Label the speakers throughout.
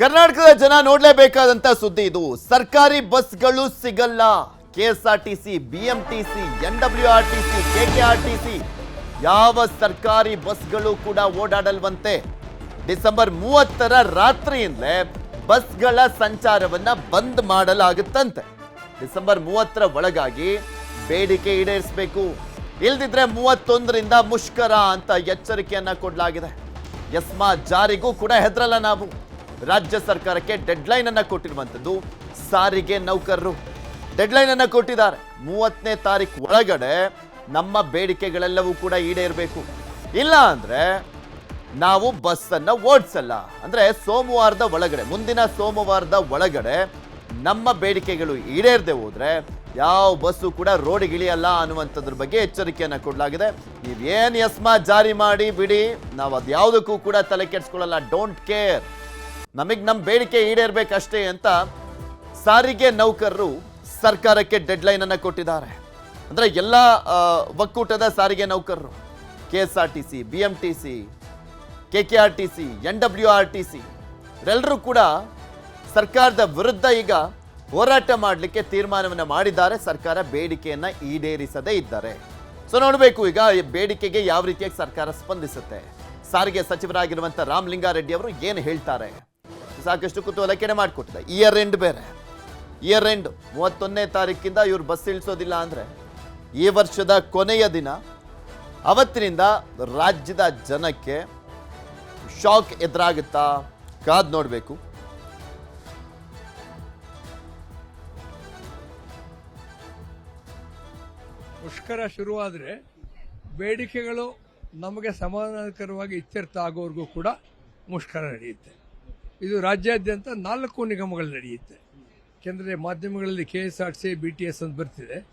Speaker 1: ಕರ್ನಾಟಕದ ಜನ ನೋಡ್ಲೇಬೇಕಾದಂತ ಸುದ್ದಿ ಇದು. ಸರ್ಕಾರಿ ಬಸ್ಗಳು ಸಿಗಲ್ಲ. KSRTC, BMTC N W R T C ಯಾವ ಸರ್ಕಾರಿ ಬಸ್ಗಳು ಕೂಡ ಓಡಾಡಲ್ವಂತೆ. ಡಿಸೆಂಬರ್ ಮೂವತ್ತರ ರಾತ್ರಿಯಿಂದಲೇ ಬಸ್ಗಳ ಸಂಚಾರವನ್ನ ಬಂದ್ ಮಾಡಲಾಗುತ್ತಂತೆ. ಡಿಸೆಂಬರ್ ಮೂವತ್ತರ ಒಳಗಾಗಿ ಬೇಡಿಕೆ ಈಡೇರಿಸಬೇಕು. ಇಲ್ದಿದ್ರೆ ಮೂವತ್ತೊಂದರಿಂದ ಮುಷ್ಕರ ಅಂತ ಎಚ್ಚರಿಕೆಯನ್ನ ಕೊಡಲಾಗಿದೆ. ಎಸ್ಮಾ ಜಾರಿಗೂ ಕೂಡ ಹೆದರಲ್ಲ ನಾವು. ರಾಜ್ಯ ಸರ್ಕಾರಕ್ಕೆ ಡೆಡ್ಲೈನ್ ಅನ್ನು ಕೊಟ್ಟಿರುವಂಥದ್ದು ಸಾರಿಗೆ ನೌಕರರು. ಡೆಡ್ಲೈನ್ ಅನ್ನು ಕೊಟ್ಟಿದ್ದಾರೆ. ಮೂವತ್ತನೇ ತಾರೀಕು ಒಳಗಡೆ ನಮ್ಮ ಬೇಡಿಕೆಗಳೆಲ್ಲವೂ ಕೂಡ ಈಡೇರಬೇಕು. ಇಲ್ಲ ಅಂದ್ರೆ ನಾವು ಬಸ್ ಅನ್ನ ಓಡಿಸಲ್ಲ. ಅಂದ್ರೆ ಸೋಮವಾರದ ಒಳಗಡೆ, ಮುಂದಿನ ಸೋಮವಾರದ ಒಳಗಡೆ ನಮ್ಮ ಬೇಡಿಕೆಗಳು ಈಡೇರದೆ ಹೋದ್ರೆ ಯಾವ ಬಸ್ಸು ಕೂಡ ರೋಡಿಗೆ ಇಳಿಯಲ್ಲ ಅನ್ನುವಂಥದ್ರ ಬಗ್ಗೆ ಎಚ್ಚರಿಕೆಯನ್ನು ಕೊಡಲಾಗಿದೆ. ನೀವೇನು ಯಸ್ಮಾ ಜಾರಿ ಮಾಡಿ ಬಿಡಿ. ನಾವು ಅದ್ಯಾವುದಕ್ಕೂ ಕೂಡ ತಲೆ ಕೆಡಿಸ್ಕೊಳ್ಳಲ್ಲ. ಡೋಂಟ್ ಕೇರ್ ನಮಗೆ ನಮ್ಮ ಬೇಡಿಕೆ ಈಡೇರ್ಬೇಕಷ್ಟೇ ಅಂತ ಸಾರಿಗೆ ನೌಕರರು ಸರ್ಕಾರಕ್ಕೆ ಡೆಡ್ಲೈನ್ ಅನ್ನು ಕೊಟ್ಟಿದ್ದಾರೆ. ಅಂದ್ರೆ ಎಲ್ಲ ಒಕ್ಕೂಟದ ಸಾರಿಗೆ ನೌಕರರು, K S R T C, B M T C, K K R T C, N W R T C ಇವರೆಲ್ಲರೂ ಕೂಡ ಸರ್ಕಾರದ ವಿರುದ್ಧ ಈಗ ಹೋರಾಟ ಮಾಡಲಿಕ್ಕೆ ತೀರ್ಮಾನವನ್ನು ಮಾಡಿದ್ದಾರೆ. ಸರ್ಕಾರ ಬೇಡಿಕೆಯನ್ನ ಈಡೇರಿಸದೇ ಇದ್ದಾರೆ. ಸೊ ನೋಡಬೇಕು ಈಗ ಬೇಡಿಕೆಗೆ ಯಾವ ರೀತಿಯಾಗಿ ಸರ್ಕಾರ ಸ್ಪಂದಿಸುತ್ತೆ. ಸಾರಿಗೆ ಸಚಿವರಾಗಿರುವಂಥ ರಾಮಲಿಂಗಾರೆಡ್ಡಿ ಅವರು ಏನು ಹೇಳ್ತಾರೆ? ಸಾಕಷ್ಟು ಕುತೂಹಲ ಕೆಡೆ ಮಾಡಿಕೊಟ್ಟಿದೆ. ಇಯರ್ ಎಂಡ್ ಬೇರೆ. ಇಯರ್ ಎಂಡ್ ಮೂವತ್ತೊಂದನೇ ತಾರೀಕಿಂದ ಇವ್ರು ಬಸ್ ಇಳಿಸೋದಿಲ್ಲ ಅಂದರೆ ಈ ವರ್ಷದ ಕೊನೆಯ ದಿನ ಅವತ್ತಿನಿಂದ ರಾಜ್ಯದ ಜನಕ್ಕೆ ಶಾಕ್ ಎದುರಾಗುತ್ತಾ ಕಾದ್ ನೋಡಬೇಕು.
Speaker 2: ಮುಷ್ಕರ ಶುರುವಾದರೆ ಬೇಡಿಕೆಗಳು ನಮಗೆ ಸಮಾಧಾನಕರವಾಗಿ ಇತ್ಯರ್ಥ ಆಗೋವರೆಗೂ ಕೂಡ ಮುಷ್ಕರ ನಡೆಯುತ್ತೆ. ಇದು ರಾಜ್ಯಾದ್ಯಂತ ನಾಲ್ಕು ನಿಗಮಗಳು ನಡೆಯುತ್ತೆ. ಯಾಕೆಂದರೆ ಮಾಧ್ಯಮಗಳಲ್ಲಿ K S R C B T S ಅಂತ ಬರ್ತಿದೆ.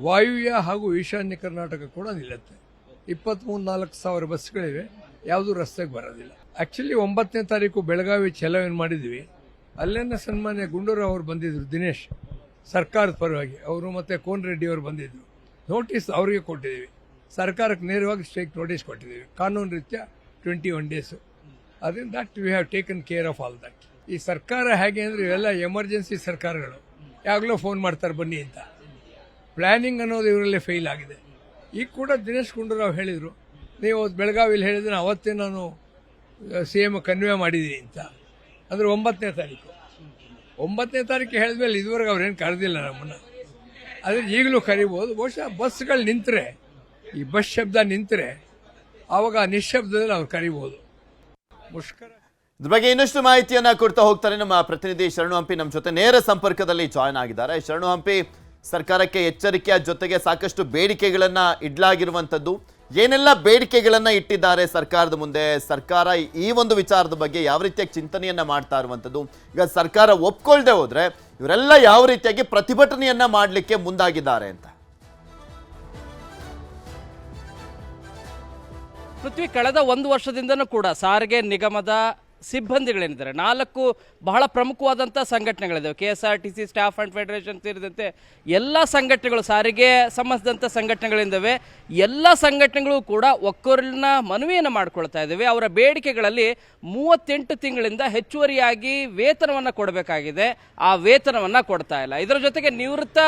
Speaker 2: ವಾಯುವ್ಯ ಹಾಗೂ ಈಶಾನ್ಯ ಕರ್ನಾಟಕ ಕೂಡ ನಿಲ್ಲುತ್ತೆ. ಇಪ್ಪತ್ತ್ಮೂರು ನಾಲ್ಕು ಸಾವಿರ ಬಸ್ಗಳಿವೆ. ಯಾವುದೂ ರಸ್ತೆಗೆ ಬರೋದಿಲ್ಲ. ಆ್ಯಕ್ಚುಲಿ ಒಂಬತ್ತನೇ ತಾರೀಕು ಬೆಳಗಾವಿ ಚಲಾವಣೆ ಮಾಡಿದ್ವಿ. ಅಲ್ಲೇನ ಸನ್ಮಾನ್ಯ ಗುಂಡೂರು ಅವರು ಬಂದಿದ್ರು, ದಿನೇಶ್. ಸರ್ಕಾರದ ಪರವಾಗಿ. ಅವರು ಮತ್ತು ಕೋನ್ ರೆಡ್ಡಿ ಅವರು ಬಂದಿದ್ರು. ನೋಟಿಸ್ ಅವರಿಗೆ ಕೊಟ್ಟಿದ್ದೀವಿ. ಸರ್ಕಾರಕ್ಕೆ ನೇರವಾಗಿ ಸ್ಟ್ರೈಕ್ ನೋಟಿಸ್ ಕೊಟ್ಟಿದ್ದೀವಿ. ಕಾನೂನು ರೀತ್ಯ ಟ್ವೆಂಟಿ ಒನ್ ಡೇಸು ಅದರಿಂದ that we have taken care of all that ಈ ಸರ್ಕಾರ ಹೇಗೆ ಅಂದರೆ ಇವೆಲ್ಲ ಎಮರ್ಜೆನ್ಸಿ ಸರ್ಕಾರಗಳು. ಯಾವಾಗಲೂ ಫೋನ್ ಮಾಡ್ತಾರೆ, ಬನ್ನಿ ಅಂತ. ಪ್ಲ್ಯಾನಿಂಗ್ ಅನ್ನೋದು ಇವರಲ್ಲೇ ಫೇಲ್ ಆಗಿದೆ. ಈಗ ಕೂಡ ದಿನೇಶ್ ಗುಂಡೂರಾವ್ ಹೇಳಿದರು, ನೀವು ಬೆಳಗಾವಿಯಲ್ಲಿ ಹೇಳಿದ್ರೆ ಅವತ್ತೇ ನಾನು ಸಿ ಎಂ ಕನ್ವೆ ಮಾಡಿದ್ದೀನಿ ಅಂತ. ಅಂದರೆ ಒಂಬತ್ತನೇ ತಾರೀಕು. ಒಂಬತ್ತನೇ ತಾರೀಕು ಹೇಳಿದ್ಮೇಲೆ ಇದುವರೆಗೆ ಅವ್ರೇನು ಕರೆದಿಲ್ಲ ನಮ್ಮನ್ನು. ಆದರೆ ಈಗಲೂ ಕರಿಬೋದು. ಬಹುಶಃ ಬಸ್ಗಳು ನಿಂತರೆ, ಈ ಬಸ್ ಶಬ್ದ ನಿಂತರೆ ಆವಾಗ ನಿಶ್ಶಬ್ದದಲ್ಲಿ ಅವ್ರು ಕರಿಬೋದು. ಮುಷ್ಕರ
Speaker 1: ಇದ್ರ ಬಗ್ಗೆ ಇನ್ನಷ್ಟು ಮಾಹಿತಿಯನ್ನ ಕೊಡ್ತಾ ಹೋಗ್ತಾರೆ ನಮ್ಮ ಪ್ರತಿನಿಧಿ ಶರಣು ಹಂಪಿ. ನಮ್ಮ ಜೊತೆ ನೇರ ಸಂಪರ್ಕದಲ್ಲಿ ಜಾಯ್ನ್ ಆಗಿದ್ದಾರೆ. ಶರಣು ಹಂಪಿ, ಸರ್ಕಾರಕ್ಕೆ ಎಚ್ಚರಿಕೆಯ ಜೊತೆಗೆ ಸಾಕಷ್ಟು ಬೇಡಿಕೆಗಳನ್ನ ಇಡ್ಲಾಗಿರುವಂಥದ್ದು. ಏನೆಲ್ಲ ಬೇಡಿಕೆಗಳನ್ನ ಇಟ್ಟಿದ್ದಾರೆ ಸರ್ಕಾರದ ಮುಂದೆ? ಸರ್ಕಾರ ಈ ಒಂದು ವಿಚಾರದ ಬಗ್ಗೆ ಯಾವ ರೀತಿಯಾಗಿ ಚಿಂತನೆಯನ್ನ ಮಾಡ್ತಾ ಇರುವಂಥದ್ದು? ಈಗ ಸರ್ಕಾರ ಒಪ್ಕೊಳ್ದೆ ಹೋದ್ರೆ ಇವರೆಲ್ಲ ಯಾವ ರೀತಿಯಾಗಿ ಪ್ರತಿಭಟನೆಯನ್ನ ಮಾಡಲಿಕ್ಕೆ ಮುಂದಾಗಿದ್ದಾರೆ ಅಂತ.
Speaker 3: ಪೃಥ್ವಿ ಕಳೆದ ಒಂದು ವರ್ಷದಿಂದನೂ ಕೂಡ ಸಾರಿಗೆ ನಿಗಮದ ಸಿಬ್ಬಂದಿಗಳೇನಿದ್ದಾರೆ, ನಾಲ್ಕು ಬಹಳ ಪ್ರಮುಖವಾದಂಥ ಸಂಘಟನೆಗಳಿದ್ದಾವೆ K S R T C staff and federation ಸೇರಿದಂತೆ ಎಲ್ಲ ಸಂಘಟನೆಗಳು, ಸಾರಿಗೆ ಸಂಬಂಧಿಸಿದಂಥ ಸಂಘಟನೆಗಳಿಂದವೆ. ಎಲ್ಲ ಸಂಘಟನೆಗಳು ಕೂಡ ಒಕ್ಕೊರಲಿನ ಮನವಿಯನ್ನು ಮಾಡ್ಕೊಳ್ತಾ ಇದ್ದಾವೆ. ಅವರ ಬೇಡಿಕೆಗಳಲ್ಲಿ ಮೂವತ್ತೆಂಟು ತಿಂಗಳಿಂದ ಹೆಚ್ಚುವರಿಯಾಗಿ ವೇತನವನ್ನು ಕೊಡಬೇಕಾಗಿದೆ. ಆ ವೇತನವನ್ನು ಕೊಡ್ತಾ ಇಲ್ಲ. ಇದರ ಜೊತೆಗೆ ನಿವೃತ್ತ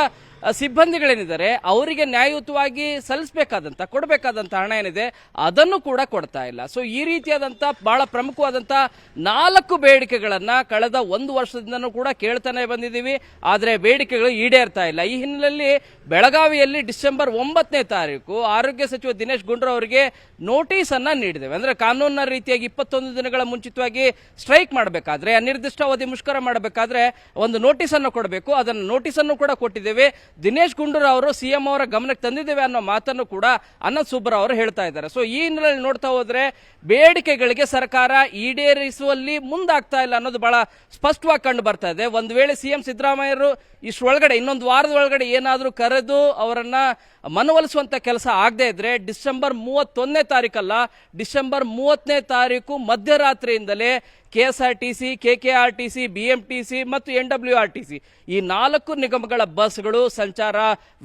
Speaker 3: ಸಿಬ್ಬಂದಿಗಳೇನಿದ್ದಾರೆ, ಅವರಿಗೆ ನ್ಯಾಯಯುತವಾಗಿ ಸಲ್ಲಿಸಬೇಕಾದಂಥ ಕೊಡಬೇಕಾದಂಥ ಹಣ ಏನಿದೆ, ಅದನ್ನು ಕೂಡ ಕೊಡ್ತಾ ಇಲ್ಲ. ಸೊ ಈ ರೀತಿಯಾದಂಥ ಬಹಳ ಪ್ರಮುಖವಾದಂಥ ನಾಲ್ಕು ಬೇಡಿಕೆಗಳನ್ನು ಕಳೆದ ಒಂದು ವರ್ಷದಿಂದನೂ ಕೂಡ ಕೇಳ್ತಾನೆ ಬಂದಿದ್ದೀವಿ. ಆದರೆ ಬೇಡಿಕೆಗಳು ಈಡೇರ್ತಾ ಇಲ್ಲ. ಈ ಹಿನ್ನೆಲೆಯಲ್ಲಿ ಬೆಳಗಾವಿಯಲ್ಲಿ ಡಿಸೆಂಬರ್ ಒಂಬತ್ತನೇ ತಾರೀಕು ಆರೋಗ್ಯ ಸಚಿವ ದಿನೇಶ್ ಗುಂಡ್ರು ಅವರಿಗೆ ನೋಟಿಸ್ ನೀಡಿದ್ದೇವೆ. ಅಂದ್ರೆ ಕಾನೂನಿನ ರೀತಿಯಾಗಿ ಇಪ್ಪತ್ತೊಂದು ದಿನಗಳ ಮುಂಚಿತವಾಗಿ ಸ್ಟ್ರೈಕ್ ಮಾಡಬೇಕಾದ್ರೆ, ಅನಿರ್ದಿಷ್ಟಾವಧಿ ಮುಷ್ಕರ ಮಾಡಬೇಕಾದ್ರೆ ಒಂದು ನೋಟಿಸ್ ಅನ್ನು ಕೊಡಬೇಕು. ಅದನ್ನು ನೋಟಿಸ್ ಅನ್ನು ಕೂಡ ಕೊಟ್ಟಿದ್ದೇವೆ. ದಿನೇಶ್ ಗುಂಡೂರಾವ್ ಅವರು ಸಿಎಂ ಅವರ ಗಮನಕ್ಕೆ ತಂದಿದ್ದೇವೆ ಅನ್ನೋ ಮಾತನ್ನು ಕೂಡ ಅನಂತ್ ಸುಬ್ಬರಾವ್ ಅವರು ಹೇಳ್ತಾ ಇದ್ದಾರೆ. ಸೊ ಈ ಹಿನ್ನೆಲೆಯಲ್ಲಿ ನೋಡ್ತಾ ಹೋದ್ರೆ ಬೇಡಿಕೆಗಳಿಗೆ ಸರ್ಕಾರ ಈಡೇರಿಸುವಲ್ಲಿ ಮುಂದಾಗ್ತಾ ಇಲ್ಲ ಅನ್ನೋದು ಬಹಳ ಸ್ಪಷ್ಟವಾಗಿ ಕಂಡು ಬರ್ತಾ ಇದೆ. ಒಂದು ವೇಳೆ ಸಿಎಂ ಸಿದ್ದರಾಮಯ್ಯರು ಇಷ್ಟೊಳಗಡೆ ಇನ್ನೊಂದು ವಾರದ ಒಳಗಡೆ ಏನಾದರೂ ಕರೆದು ಅವರನ್ನ ಮನವೊಲಿಸುವಂತ ಕೆಲಸ ಆಗದೇ ಇದ್ದರೆ ಡಿಸೆಂಬರ್ ಮೂವತ್ತೊಂದನೇ ತಾರೀಕಲ್ಲ. ಡಿಸೆಂಬರ್ ಮೂವತ್ತನೇ ತಾರೀಕು ಮಧ್ಯರಾತ್ರಿಯಿಂದಲೇ K S R T C K K R T C B M T C ಮತ್ತು N W R T C ಈ ನಾಲ್ಕು ನಿಗಮಗಳ ಬಸ್ಗಳು ಸಂಚಾರ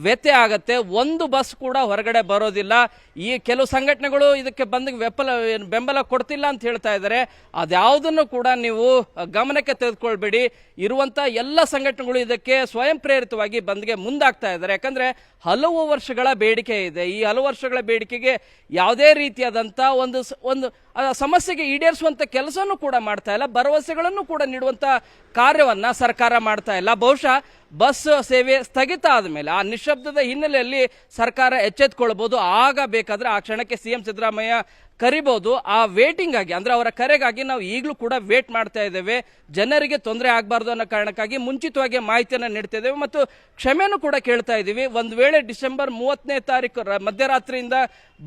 Speaker 3: ವ್ಯತ್ಯಯ ಆಗತ್ತೆ. ಒಂದು ಬಸ್ ಕೂಡ ಹೊರಗಡೆ ಬರೋದಿಲ್ಲ. ಈ ಕೆಲವು ಸಂಘಟನೆಗಳು ಇದಕ್ಕೆ ಬಂದ ವೆಪ್ಪಲ ಬೆಂಬಲ ಕೊಡ್ತಿಲ್ಲ ಅಂತ ಹೇಳ್ತಾ ಇದ್ದಾರೆ. ಅದ್ಯಾವುದನ್ನು ಕೂಡ ನೀವು ಗಮನಕ್ಕೆ ತೆಗೆದುಕೊಳ್ಬೇಡಿ. ಇರುವಂಥ ಎಲ್ಲ ಸಂಘಟನೆಗಳು ಇದಕ್ಕೆ ಸ್ವಯಂ ಪ್ರೇರಿತವಾಗಿ ಬಂದ್ಗೆ ಮುಂದಾಗ್ತಾ ಇದ್ದಾರೆ. ಯಾಕಂದ್ರೆ ಹಲವು ವರ್ಷಗಳ ಬೇಡಿಕೆ ಇದೆ. ಈ ಹಲವು ವರ್ಷಗಳ ಬೇಡಿಕೆಗೆ ಯಾವುದೇ ರೀತಿಯಾದಂಥ ಒಂದು ಸ- ಒಂದು ಸಮಸ್ಯೆಗೆ ಈಡೇರಿಸುವಂಥ ಕೆಲಸನೂ ಕೂಡ ಮಾಡ್ತಾ ಇಲ್ಲ. ಭರವಸೆಗಳನ್ನು ಕೂಡ ನೀಡುವಂಥ ಕಾರ್ಯವನ್ನು ಸರ್ಕಾರ ಮಾಡ್ತಾ ಇಲ್ಲ. ಬಹುಶಃ ಬಸ್ ಸೇವೆ ಸ್ಥಗಿತ ಆದಮೇಲೆ, ಆ ನಿಶಬ್ದದ ಹಿನ್ನೆಲೆಯಲ್ಲಿ ಸರ್ಕಾರ ಎಚ್ಚೆತ್ಕೊಳ್ಬಹುದು ಆಗ ಬೇಕಾದರೆ ಆ ಕ್ಷಣಕ್ಕೆ ಸಿಎಂ ಸಿದ್ದರಾಮಯ್ಯ ಕರಿಬಹುದು ಆ ವೇಟಿಂಗ್ ಆಗಿ ಅಂದ್ರೆ ಅವರ ಕರೆಗಾಗಿ ನಾವು ಈಗಲೂ ಕೂಡ ವೇಟ್ ಮಾಡ್ತಾ ಇದ್ದೇವೆ. ಜನರಿಗೆ ತೊಂದರೆ ಆಗಬಾರ್ದು ಅನ್ನೋ ಕಾರಣಕ್ಕಾಗಿ ಮುಂಚಿತವಾಗಿ ಮಾಹಿತಿಯನ್ನು ನೀಡ್ತಾ ಇದ್ದೇವೆ ಮತ್ತು ಕ್ಷಮೆನೂ ಕೂಡ ಕೇಳ್ತಾ ಇದ್ದೀವಿ. ಒಂದು ವೇಳೆ ಡಿಸೆಂಬರ್ ಮೂವತ್ತನೇ ತಾರೀಕು ಮಧ್ಯರಾತ್ರಿಯಿಂದ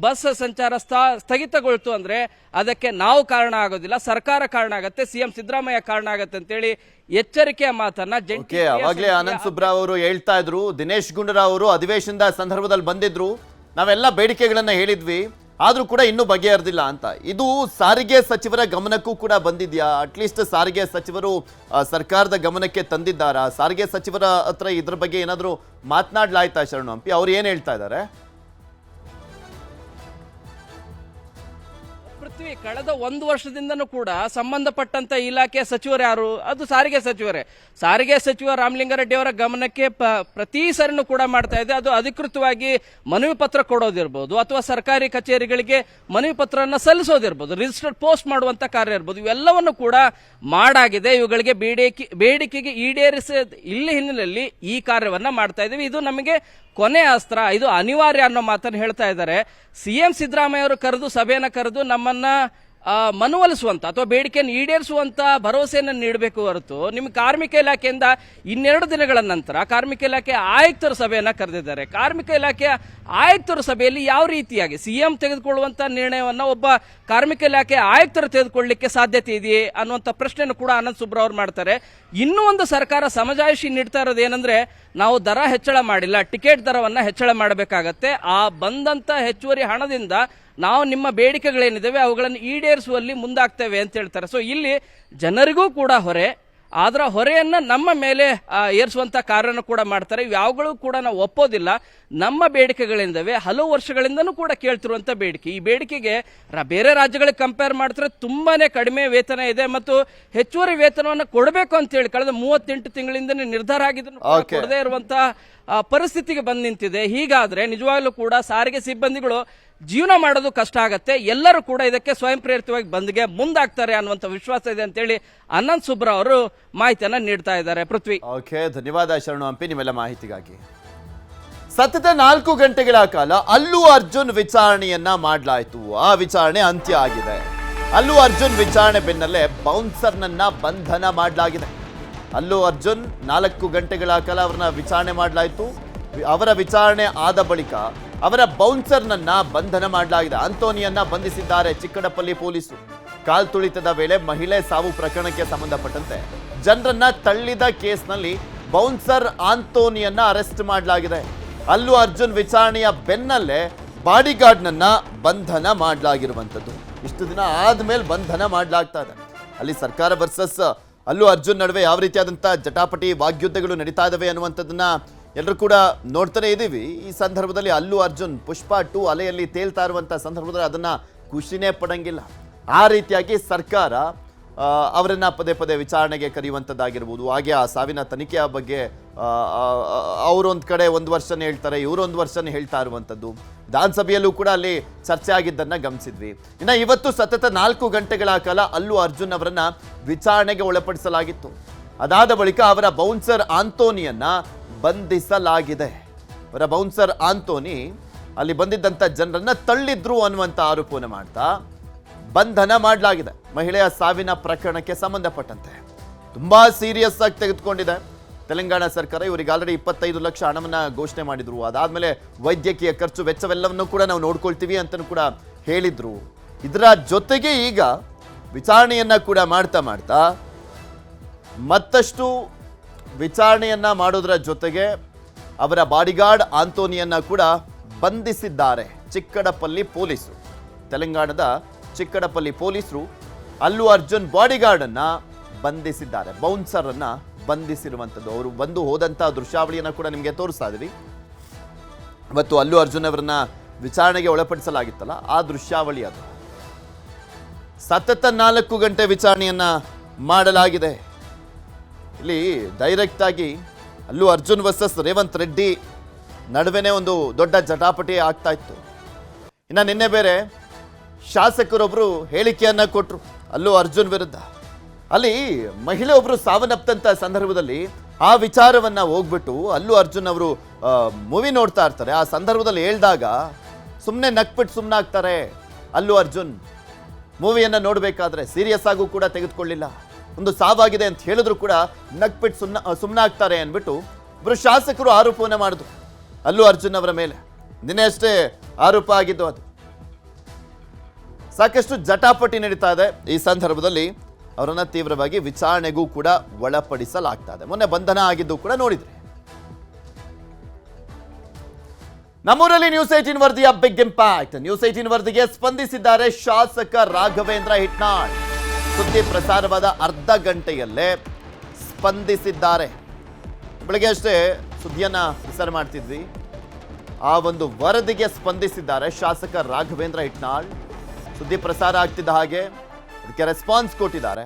Speaker 3: ಬಸ್ ಸಂಚಾರ ಸ್ಥ- ಸ್ಥಗಿತಗೊಳ್ತು ಅಂದ್ರೆ ಅದಕ್ಕೆ ನಾವು ಕಾರಣ ಆಗೋದಿಲ್ಲ ಸರ್ಕಾರ ಕಾರಣ ಆಗತ್ತೆ ಸಿಎಂ ಸಿದ್ದರಾಮಯ್ಯ ಕಾರಣ ಆಗತ್ತೆ ಅಂತೇಳಿ ಎಚ್ಚರಿಕೆಯ ಮಾತನ್ನ ಜಂಟಿ
Speaker 1: ಅವಾಗಲೇ ಆನಂದ್ ಸುಬ್ರಾವ್ ಅವರು ಹೇಳ್ತಾ ಇದ್ರು ದಿನೇಶ್ ಗುಂಡೂರಾವ್ ಅವರು ಅಧಿವೇಶನದ ಸಂದರ್ಭದಲ್ಲಿ ಬಂದಿದ್ರು. ನಾವೆಲ್ಲ ಬೇಡಿಕೆಗಳನ್ನ ಹೇಳಿದ್ವಿ. ಆದ್ರೂ ಕೂಡ ಇನ್ನೂ ಬಗೆಹರಿದಿಲ್ಲ ಅಂತ. ಇದು ಸಾರಿಗೆ ಸಚಿವರ ಗಮನಕ್ಕೂ ಕೂಡ ಬಂದಿದೆಯಾ? ಅಟ್ಲೀಸ್ಟ್ ಸಾರಿಗೆ ಸಚಿವರು ಸರ್ಕಾರದ ಗಮನಕ್ಕೆ ತಂದಿದ್ದಾರಾ? ಸಾರಿಗೆ ಸಚಿವರ ಹತ್ರ ಇದ್ರ ಬಗ್ಗೆ ಏನಾದರೂ ಮಾತನಾಡ್ಲಾಯ್ತಾ ಶರಣು ಹಂಪಿ? ಅವ್ರು ಏನು ಹೇಳ್ತಾ ಇದ್ದಾರೆ
Speaker 3: ಪೃಥ್ವಿ ಕಳೆದ ಒಂದು ವರ್ಷದಿಂದನೂ ಕೂಡ ಸಂಬಂಧಪಟ್ಟಂತ ಇಲಾಖೆ ಸಚಿವರು ಯಾರು? ಅದು ಸಾರಿಗೆ ಸಚಿವರೇ. ಸಾರಿಗೆ ಸಚಿವ ರಾಮಲಿಂಗಾರೆಡ್ಡಿ ಅವರ ಗಮನಕ್ಕೆ ಪ್ರತಿ ಸರಿನೂ ಕೂಡ ಮಾಡ್ತಾ ಇದೆ. ಅದು ಅಧಿಕೃತವಾಗಿ ಮನವಿ ಪತ್ರ ಕೊಡೋದಿರ್ಬೋದು ಅಥವಾ ಸರ್ಕಾರಿ ಕಚೇರಿಗಳಿಗೆ ಮನವಿ ಪತ್ರವನ್ನು ಸಲ್ಲಿಸೋದಿರ್ಬೋದು. ರಿಜಿಸ್ಟರ್ಡ್ ಪೋಸ್ಟ್ ಮಾಡುವಂತ ಕಾರ್ಯ ಇರ್ಬೋದು. ಇವೆಲ್ಲವನ್ನು ಕೂಡ ಮಾಡಾಗಿದೆ. ಇವುಗಳಿಗೆ ಬೇಡಿಕೆ, ಬೇಡಿಕೆಗೆ ಈಡೇರಿಸ ಇಲ್ಲಿ ಹಿನ್ನೆಲೆಯಲ್ಲಿ ಈ ಕಾರ್ಯವನ್ನ ಮಾಡ್ತಾ ಇದ್ದೀವಿ ಇದು ನಮಗೆ ಕೊನೆ ಅಸ್ತ್ರ, ಇದು ಅನಿವಾರ್ಯ ಅನ್ನೋ ಮಾತನ್ನು ಹೇಳ್ತಾ ಇದ್ದಾರೆ. ಸಿಎಂ ಸಿದ್ದರಾಮಯ್ಯ ಅವರು ಕರೆದು, ಸಭೆಯನ್ನು ಕರೆದು ನಮ್ಮನ್ನ ಆ, ಮನವೊಲಿಸುವಂತ ಅಥವಾ ಬೇಡಿಕೆಯನ್ನು ಈಡೇರಿಸುವಂಥ ಭರವಸೆಯನ್ನು ನೀಡಬೇಕು ಹೊರತು ನಿಮ್ಮ ಕಾರ್ಮಿಕ ಇಲಾಖೆಯಿಂದ ಇನ್ನೆರಡು ದಿನಗಳ ನಂತರ ಕಾರ್ಮಿಕ ಇಲಾಖೆ ಆಯುಕ್ತರ ಸಭೆಯನ್ನು ಕರೆದಿದ್ದಾರೆ. ಕಾರ್ಮಿಕ ಇಲಾಖೆಯ ಆಯುಕ್ತರ ಸಭೆಯಲ್ಲಿ ಯಾವ ರೀತಿಯಾಗಿ ಸಿಎಂ ತೆಗೆದುಕೊಳ್ಳುವಂಥ ನಿರ್ಣಯವನ್ನು ಒಬ್ಬ ಕಾರ್ಮಿಕ ಇಲಾಖೆ ಆಯುಕ್ತರು ತೆಗೆದುಕೊಳ್ಳಲಿಕ್ಕೆ ಸಾಧ್ಯತೆ ಇದೆಯೇ ಅನ್ನುವಂಥ ಪ್ರಶ್ನೆಯನ್ನು ಕೂಡ ಆನಂದ್ ಸುಬ್ರ ಅವರು ಮಾಡ್ತಾರೆ. ಇನ್ನೂ ಒಂದು ಸರ್ಕಾರ ಸಮಜಾಯಿಷಿ ನೀಡ್ತಾ ಇರೋದು ಏನಂದ್ರೆ ನಾವು ದರ ಹೆಚ್ಚಳ ಮಾಡಿಲ್ಲ ಟಿಕೆಟ್ ದರವನ್ನು ಹೆಚ್ಚಳ ಮಾಡಬೇಕಾಗತ್ತೆ. ಆ ಬಂದಂಥ ಹೆಚ್ಚುವರಿ ಹಣದಿಂದ ನಾವು ನಿಮ್ಮ ಬೇಡಿಕೆಗಳೇನಿದ್ದಾವೆ ಅವುಗಳನ್ನು ಈಡೇರಿಸುವಲ್ಲಿ ಮುಂದಾಗ್ತೇವೆ ಅಂತ ಹೇಳ್ತಾರೆ. ಸೊ ಇಲ್ಲಿ ಜನರಿಗೂ ಕೂಡ ಹೊರೆ, ಆದ್ರ ಹೊರೆಯನ್ನು ನಮ್ಮ ಮೇಲೆ ಏರಿಸುವಂಥ ಕಾರ್ಯನ ಕೂಡ ಮಾಡ್ತಾರೆ. ಯಾವಗಳು ಕೂಡ ನಾವು ಒಪ್ಪೋದಿಲ್ಲ. ನಮ್ಮ ಬೇಡಿಕೆಗಳಿಂದವೆ ಹಲವು ವರ್ಷಗಳಿಂದನೂ ಕೂಡ ಕೇಳ್ತಿರುವಂಥ ಬೇಡಿಕೆ. ಈ ಬೇಡಿಕೆಗೆ ಬೇರೆ ರಾಜ್ಯಗಳಿಗೆ ಕಂಪೇರ್ ಮಾಡಿದ್ರೆ ತುಂಬಾನೇ ಕಡಿಮೆ ವೇತನ ಇದೆ ಮತ್ತು ಹೆಚ್ಚುವರಿ ವೇತನವನ್ನು ಕೊಡಬೇಕು ಅಂತ ಹೇಳಿ ಕಳೆದ ಮೂವತ್ತೆಂಟು ತಿಂಗಳಿಂದನೇ ನಿರ್ಧಾರ ಆಗಿದ್ರು. ಕೊಡದೇ ಇರುವಂತಹ ಪರಿಸ್ಥಿತಿಗೆ ಬಂದು ನಿಂತಿದೆ. ಹೀಗಾದ್ರೆ ನಿಜವಾಗ್ಲೂ ಕೂಡ ಸಾರಿಗೆ ಸಿಬ್ಬಂದಿಗಳು ಜೀವನ ಮಾಡೋದು ಕಷ್ಟ ಆಗತ್ತೆ. ಎಲ್ಲರೂ ಕೂಡ ಇದಕ್ಕೆ ಸ್ವಯಂ ಪ್ರೇರಿತವಾಗಿ ಬಂದ್ಗೆ ಮುಂದಾಗ್ತಾರೆ ಅನ್ನುವಂತ ವಿಶ್ವಾಸ ಇದೆ ಅಂತೇಳಿ ಅನಂತ್ ಸುಬ್ರ ಅವರು ಮಾಹಿತಿಯನ್ನ ನೀಡ್ತಾ ಇದ್ದಾರೆ. ಪೃಥ್ವಿ.
Speaker 1: ಓಕೆ ಧನ್ಯವಾದ ಶರಣು ಹಂಪಿ ನಿಮ್ಮೆಲ್ಲ ಮಾಹಿತಿಗಾಗಿ. ಸತತ ನಾಲ್ಕು ಗಂಟೆಗಳ ಕಾಲ ಅಲ್ಲು ಅರ್ಜುನ್ ವಿಚಾರಣೆಯನ್ನ ಮಾಡಲಾಯಿತು. ಆ ವಿಚಾರಣೆ ಅಂತ್ಯ ಆಗಿದೆ. ಅಲ್ಲು ಅರ್ಜುನ್ ವಿಚಾರಣೆ ಬೆನ್ನಲ್ಲೇ ಬೌನ್ಸರ್ನನ್ನ ಬಂಧನ ಮಾಡಲಾಗಿದೆ. ಅಲ್ಲು ಅರ್ಜುನ್ ನಾಲ್ಕು ಗಂಟೆಗಳ ಕಾಲ ಅವರನ್ನ ವಿಚಾರಣೆ ಮಾಡಲಾಯಿತು. ಅವರ ವಿಚಾರಣೆ ಆದ ಬಳಿಕ ಅವರ ಬೌನ್ಸರ್ನನ್ನ ಬಂಧನ ಮಾಡಲಾಗಿದೆ. ಆಂಟೋನಿಯನ್ನ ಬಂಧಿಸಿದ್ದಾರೆ ಚಿಕ್ಕಡಪಲ್ಲಿ ಪೊಲೀಸರು. ಕಾಲ್ ತುಳಿತದ ವೇಳೆ ಮಹಿಳೆ ಸಾವು ಪ್ರಕರಣಕ್ಕೆ ಸಂಬಂಧಪಟ್ಟಂತೆ ಜನರನ್ನ ತಳ್ಳಿದ ಕೇಸ್ನಲ್ಲಿ ಬೌನ್ಸರ್ ಆಂಟೋನಿಯನ್ನ ಅರೆಸ್ಟ್ ಮಾಡಲಾಗಿದೆ. ಅಲ್ಲು ಅರ್ಜುನ್ ವಿಚಾರಣೆಯ ಬೆನ್ನಲ್ಲೇ ಬಾಡಿಗಾರ್ಡ್ನನ್ನ ಬಂಧನ ಮಾಡಲಾಗಿರುವಂಥದ್ದು. ಇಷ್ಟು ದಿನ ಆದ್ಮೇಲೆ ಬಂಧನ ಮಾಡಲಾಗ್ತಾ ಇದೆ. ಅಲ್ಲಿ ಸರ್ಕಾರ ವರ್ಸಸ್ ಅಲ್ಲು ಅರ್ಜುನ್ ನಡುವೆ ಯಾವ ರೀತಿಯಾದಂಥ ಜಟಾಪಟಿ ವಾಗ್ಯುದ್ಧಗಳು ನಡೀತಾ ಇದಾವೆ ಅನ್ನುವಂಥದ್ದನ್ನ ಎಲ್ಲರೂ ಕೂಡ ನೋಡ್ತಾನೆ ಇದ್ದೀವಿ. ಈ ಸಂದರ್ಭದಲ್ಲಿ ಅಲ್ಲು ಅರ್ಜುನ್ ಪುಷ್ಪ ಟು ಅಲೆಯಲ್ಲಿ ತೇಲ್ತಾ ಇರುವಂಥ ಸಂದರ್ಭದಲ್ಲಿ ಅದನ್ನ ಖುಷಿನೇ ಪಡಂಗಿಲ್ಲ. ಆ ರೀತಿಯಾಗಿ ಸರ್ಕಾರ ಅವರನ್ನ ಪದೇ ಪದೇ ವಿಚಾರಣೆಗೆ ಕರೆಯುವಂಥದ್ದಾಗಿರ್ಬೋದು. ಹಾಗೆ ಆ ಸಾವಿನ ತನಿಖೆಯ ಬಗ್ಗೆ ಅವರೊಂದು ಕಡೆ ಒಂದು ವರ್ಷನ ಹೇಳ್ತಾರೆ, ಇವರೊಂದು ವರ್ಷನೇ ಹೇಳ್ತಾ ಇರುವಂಥದ್ದು. ವಿಧಾನಸಭೆಯಲ್ಲೂ ಕೂಡ ಅಲ್ಲಿ ಚರ್ಚೆ ಆಗಿದ್ದನ್ನ ಗಮನಿಸಿದ್ವಿ. ಇನ್ನು ಇವತ್ತು ಸತತ ನಾಲ್ಕು ಗಂಟೆಗಳ ಕಾಲ ಅಲ್ಲು ಅರ್ಜುನ್ ಅವರನ್ನ ವಿಚಾರಣೆಗೆ ಒಳಪಡಿಸಲಾಗಿತ್ತು. ಅದಾದ ಬಳಿಕ ಅವರ ಬೌನ್ಸರ್ ಆಂಟೋನಿಯನ್ನ ಬಂಧಿಸಲಾಗಿದೆ. ಅವರ ಬೌನ್ಸರ್ ಆಂತೋನಿ ಅಲ್ಲಿ ಬಂದಿದ್ದಂಥ ಜನರನ್ನ ತಳ್ಳಿದ್ರು ಅನ್ನುವಂಥ ಆರೋಪವನ್ನು ಮಾಡ್ತಾ ಬಂಧನ ಮಾಡಲಾಗಿದೆ. ಮಹಿಳೆಯ ಸಾವಿನ ಪ್ರಕರಣಕ್ಕೆ ಸಂಬಂಧಪಟ್ಟಂತೆ. ತುಂಬಾ ಸೀರಿಯಸ್ ಆಗಿ ತೆಗೆದುಕೊಂಡಿದೆ. ತೆಲಂಗಾಣ ಸರ್ಕಾರ ಇವರಿಗೆ ಆಲ್ರೆಡಿ ಇಪ್ಪತ್ತೈದು ಲಕ್ಷ ಹಣವನ್ನು ಘೋಷಣೆ ಮಾಡಿದ್ರು. ಅದಾದಮೇಲೆ ವೈದ್ಯಕೀಯ ಖರ್ಚು ವೆಚ್ಚವೆಲ್ಲವನ್ನು ಕೂಡ ನಾವು ನೋಡ್ಕೊಳ್ತೀವಿ ಅಂತಲೂ ಕೂಡ ಹೇಳಿದ್ರು. ಇದರ ಜೊತೆಗೆ ಈಗ ವಿಚಾರಣೆಯನ್ನ ಕೂಡ ಮಾಡ್ತಾ ಮಾಡ್ತಾ ಮತ್ತಷ್ಟು ವಿಚಾರಣೆಯನ್ನ ಮಾಡೋದರ ಜೊತೆಗೆ ಅವರ ಬಾಡಿಗಾರ್ಡ್ ಆಂಟೋನಿಯನ್ನ ಕೂಡ ಬಂಧಿಸಿದ್ದಾರೆ ಚಿಕ್ಕಡಪಲ್ಲಿ ಪೊಲೀಸರು. ತೆಲಂಗಾಣದ ಚಿಕ್ಕಡಪಲ್ಲಿ ಪೊಲೀಸರು ಅಲ್ಲು ಅರ್ಜುನ್ ಬಾಡಿಗಾರ್ಡನ್ನು ಬಂಧಿಸಿದ್ದಾರೆ. ಬೌನ್ಸರ್ ಅನ್ನ ಬಂಧಿಸಿರುವಂಥದ್ದು. ಅವರು ಬಂದು ಹೋದಂಥ ದೃಶ್ಯಾವಳಿಯನ್ನು ಕೂಡ ನಿಮಗೆ ತೋರಿಸ್ತಾ ಇದ್ದೀವಿ. ಮತ್ತು ಅಲ್ಲು ಅರ್ಜುನ್ ಅವರನ್ನ ವಿಚಾರಣೆಗೆ ಒಳಪಡಿಸಲಾಗಿತ್ತಲ್ಲ, ಆ ದೃಶ್ಯಾವಳಿ ಅದು. ಸತತ ನಾಲ್ಕು ಗಂಟೆ ವಿಚಾರಣೆಯನ್ನ ಮಾಡಲಾಗಿದೆ. ಇಲ್ಲಿ ಡೈರೆಕ್ಟ್ ಆಗಿ ಅಲ್ಲೂ ಅರ್ಜುನ್ ವರ್ಸಸ್ ರೇವಂತ್ ರೆಡ್ಡಿ ನಡುವೆನೇ ಒಂದು ದೊಡ್ಡ ಜಟಾಪಟಿ ಆಗ್ತಾ ಇತ್ತು. ಇನ್ನು ನಿನ್ನೆ ಬೇರೆ ಶಾಸಕರೊಬ್ಬರು ಹೇಳಿಕೆಯನ್ನ ಕೊಟ್ಟರು ಅಲ್ಲೂ ಅರ್ಜುನ್ ವಿರುದ್ಧ. ಅಲ್ಲಿ ಮಹಿಳೆ ಒಬ್ಬರು ಸಾವನ್ನಪ್ಪಂತ ಸಂದರ್ಭದಲ್ಲಿ ಆ ವಿಚಾರವನ್ನ ಹೋಗ್ಬಿಟ್ಟು ಅಲ್ಲೂ ಅರ್ಜುನ್ ಅವರು ಮೂವಿ ನೋಡ್ತಾ ಇರ್ತಾರೆ. ಆ ಸಂದರ್ಭದಲ್ಲಿ ಹೇಳ್ದಾಗ ಸುಮ್ಮನೆ ನಕ್ಬಿಟ್ಟು ಸುಮ್ಮನಾಗ್ತಾರೆ ಅಲ್ಲೂ ಅರ್ಜುನ್. ಮೂವಿಯನ್ನ ನೋಡಬೇಕಾದ್ರೆ ಸೀರಿಯಸ್ ಆಗೂ ಕೂಡ ತೆಗೆದುಕೊಳ್ಳಿಲ್ಲ. ಒಂದು ಸಾವಾಗಿದೆ ಅಂತ ಹೇಳಿದ್ರು ಕೂಡ ನಕ್ಬಿಟ್ಟು ಸುಮ್ಮನ ಸುಮ್ಮನಾಗ್ತಾರೆ ಅಂದ್ಬಿಟ್ಟು ಇಬ್ಬರು ಶಾಸಕರು ಆರೋಪವನ್ನು ಮಾಡಿದ್ರು ಅಲ್ಲೂ ಅರ್ಜುನ್ ಅವರ ಮೇಲೆ. ನಿನ್ನೆ ಅಷ್ಟೇ ಆರೋಪ ಆಗಿದ್ದು ಅದು. ಸಾಕಷ್ಟು ಜಟಾಪಟಿ ನಡೀತಾ ಇದೆ ಈ ಸಂದರ್ಭದಲ್ಲಿ. ಅವರನ್ನ ತೀವ್ರವಾಗಿ ವಿಚಾರಣೆಗೂ ಕೂಡ ಒಳಪಡಿಸಲಾಗ್ತದೆ ಮೊನ್ನೆ ಬಂಧನ ಆಗಿದ್ದು ಕೂಡ ನೋಡಿದ್ರೆ. ನಮ್ಮೂರಲ್ಲಿ ನ್ಯೂಸ್ ಏಟೀನ್ ವರದಿಯ ಬಿಗ್ ಇಂಪ್ಯಾಕ್ಟ್ ನ್ಯೂಸ್ ಏಟೀನ್ ವರದಿಗೆ ಸ್ಪಂದಿಸಿದ್ದಾರೆ ಶಾಸಕ ರಾಘವೇಂದ್ರ ಹಿಟ್ನಾಳ್. ಸುದ್ದಿ ಪ್ರಸಾರವಾದ ಅರ್ಧ ಗಂಟೆಯಲ್ಲೇ ಸ್ಪಂದಿಸಿದ್ದಾರೆ. ಬೆಳಿಗ್ಗೆ ಅಷ್ಟೇ ಸುದ್ದಿಯನ್ನ ಪ್ರಸಾರ ಮಾಡ್ತಿದ್ವಿ. ಆ ಒಂದು ವರದಿಗೆ ಸ್ಪಂದಿಸಿದ್ದಾರೆ ಶಾಸಕ ರಾಘವೇಂದ್ರ ಹಿಟ್ನಾಳ್. ಸುದ್ದಿ ಪ್ರಸಾರ ಆಗ್ತಿದ್ದ ಹಾಗೆ ಅದಕ್ಕೆ ರೆಸ್ಪಾನ್ಸ್ ಕೊಟ್ಟಿದ್ದಾರೆ.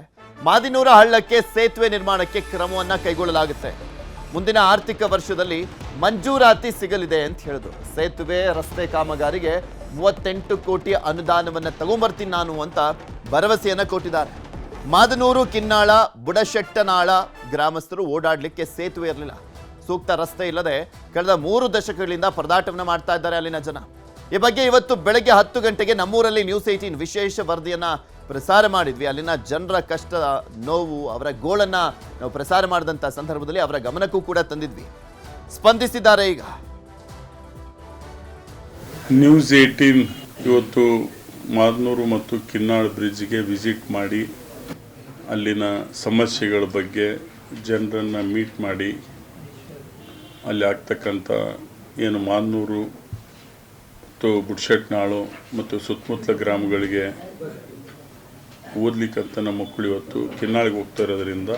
Speaker 1: ಮಾದಿನೂರ ಹಳ್ಳಕ್ಕೆ ಸೇತುವೆ ನಿರ್ಮಾಣಕ್ಕೆ ಕ್ರಮವನ್ನ ಕೈಗೊಳ್ಳಲಾಗುತ್ತೆ. ಮುಂದಿನ ಆರ್ಥಿಕ ವರ್ಷದಲ್ಲಿ ಮಂಜೂರಾತಿ ಸಿಗಲಿದೆ ಅಂತ ಹೇಳಿದ್ರು. ಸೇತುವೆ, ರಸ್ತೆ ಕಾಮಗಾರಿಗೆ ಮೂವತ್ತೆಂಟು ಕೋಟಿ ಅನುದಾನವನ್ನ ತಗೊಂಬರ್ತೀನಿ ನಾನು ಅಂತ ಭರವಸೆಯನ್ನ ಕೊಟ್ಟಿದ್ದಾರೆ. ಮಾದನೂರು, ಕಿನ್ನಾಳ, ಬುಡಶೆಟ್ಟನಾಳ ಗ್ರಾಮಸ್ಥರು ಓಡಾಡಲಿಕ್ಕೆ ಸೇತುವೆ ಇರಲಿಲ್ಲ. ಸೂಕ್ತ ರಸ್ತೆ ಇಲ್ಲದೆ ಕಳೆದ ಮೂರು ದಶಕಗಳಿಂದ ಪರದಾಟವನ್ನು ಮಾಡ್ತಾ ಇದ್ದಾರೆ ಅಲ್ಲಿನ ಜನ. ಈ ಬಗ್ಗೆ ಇವತ್ತು ಬೆಳಗ್ಗೆ ಹತ್ತು ಗಂಟೆಗೆ ನಮ್ಮೂರಲ್ಲಿ ನ್ಯೂಸ್ ಏಟೀನ್ ವಿಶೇಷ ವರದಿಯನ್ನ ಪ್ರಸಾರ ಮಾಡಿದ್ವಿ. ಅಲ್ಲಿನ ಜನರ ಕಷ್ಟ, ನೋವು, ಅವರ ಗೋಳನ್ನ ನಾವು ಪ್ರಸಾರ ಮಾಡಿದಂಥ ಸಂದರ್ಭದಲ್ಲಿ ಅವರ ಗಮನಕ್ಕೂ ಕೂಡ ತಂದಿದ್ವಿ. ಸ್ಪಂದಿಸಿದ್ದಾರೆ ಈಗ.
Speaker 4: ನ್ಯೂಸ್ ಏಯ್ಟೀನ್ ಇವತ್ತು ಮಾದನೂರು ಮತ್ತು ಕಿನ್ನಾಳ್ ಬ್ರಿಡ್ಜ್ಗೆ ವಿಸಿಟ್ ಮಾಡಿ, ಅಲ್ಲಿನ ಸಮಸ್ಯೆಗಳ ಬಗ್ಗೆ ಜನರನ್ನು ಮೀಟ್ ಮಾಡಿ, ಅಲ್ಲಿ ಆಗ್ತಕ್ಕಂಥ ಏನು ಮಾದನೂರು ಮತ್ತು ಬುಡ್ಶೆಟ್ನಾಳು ಮತ್ತು ಸುತ್ತಮುತ್ತಲ ಗ್ರಾಮಗಳಿಗೆ ಓದ್ಲಿಕ್ಕಂತ ನಮ್ಮ ಮಕ್ಕಳು ಇವತ್ತು ಕಿನ್ನಾಳಿಗೆ ಹೋಗ್ತಾ ಇರೋದ್ರಿಂದ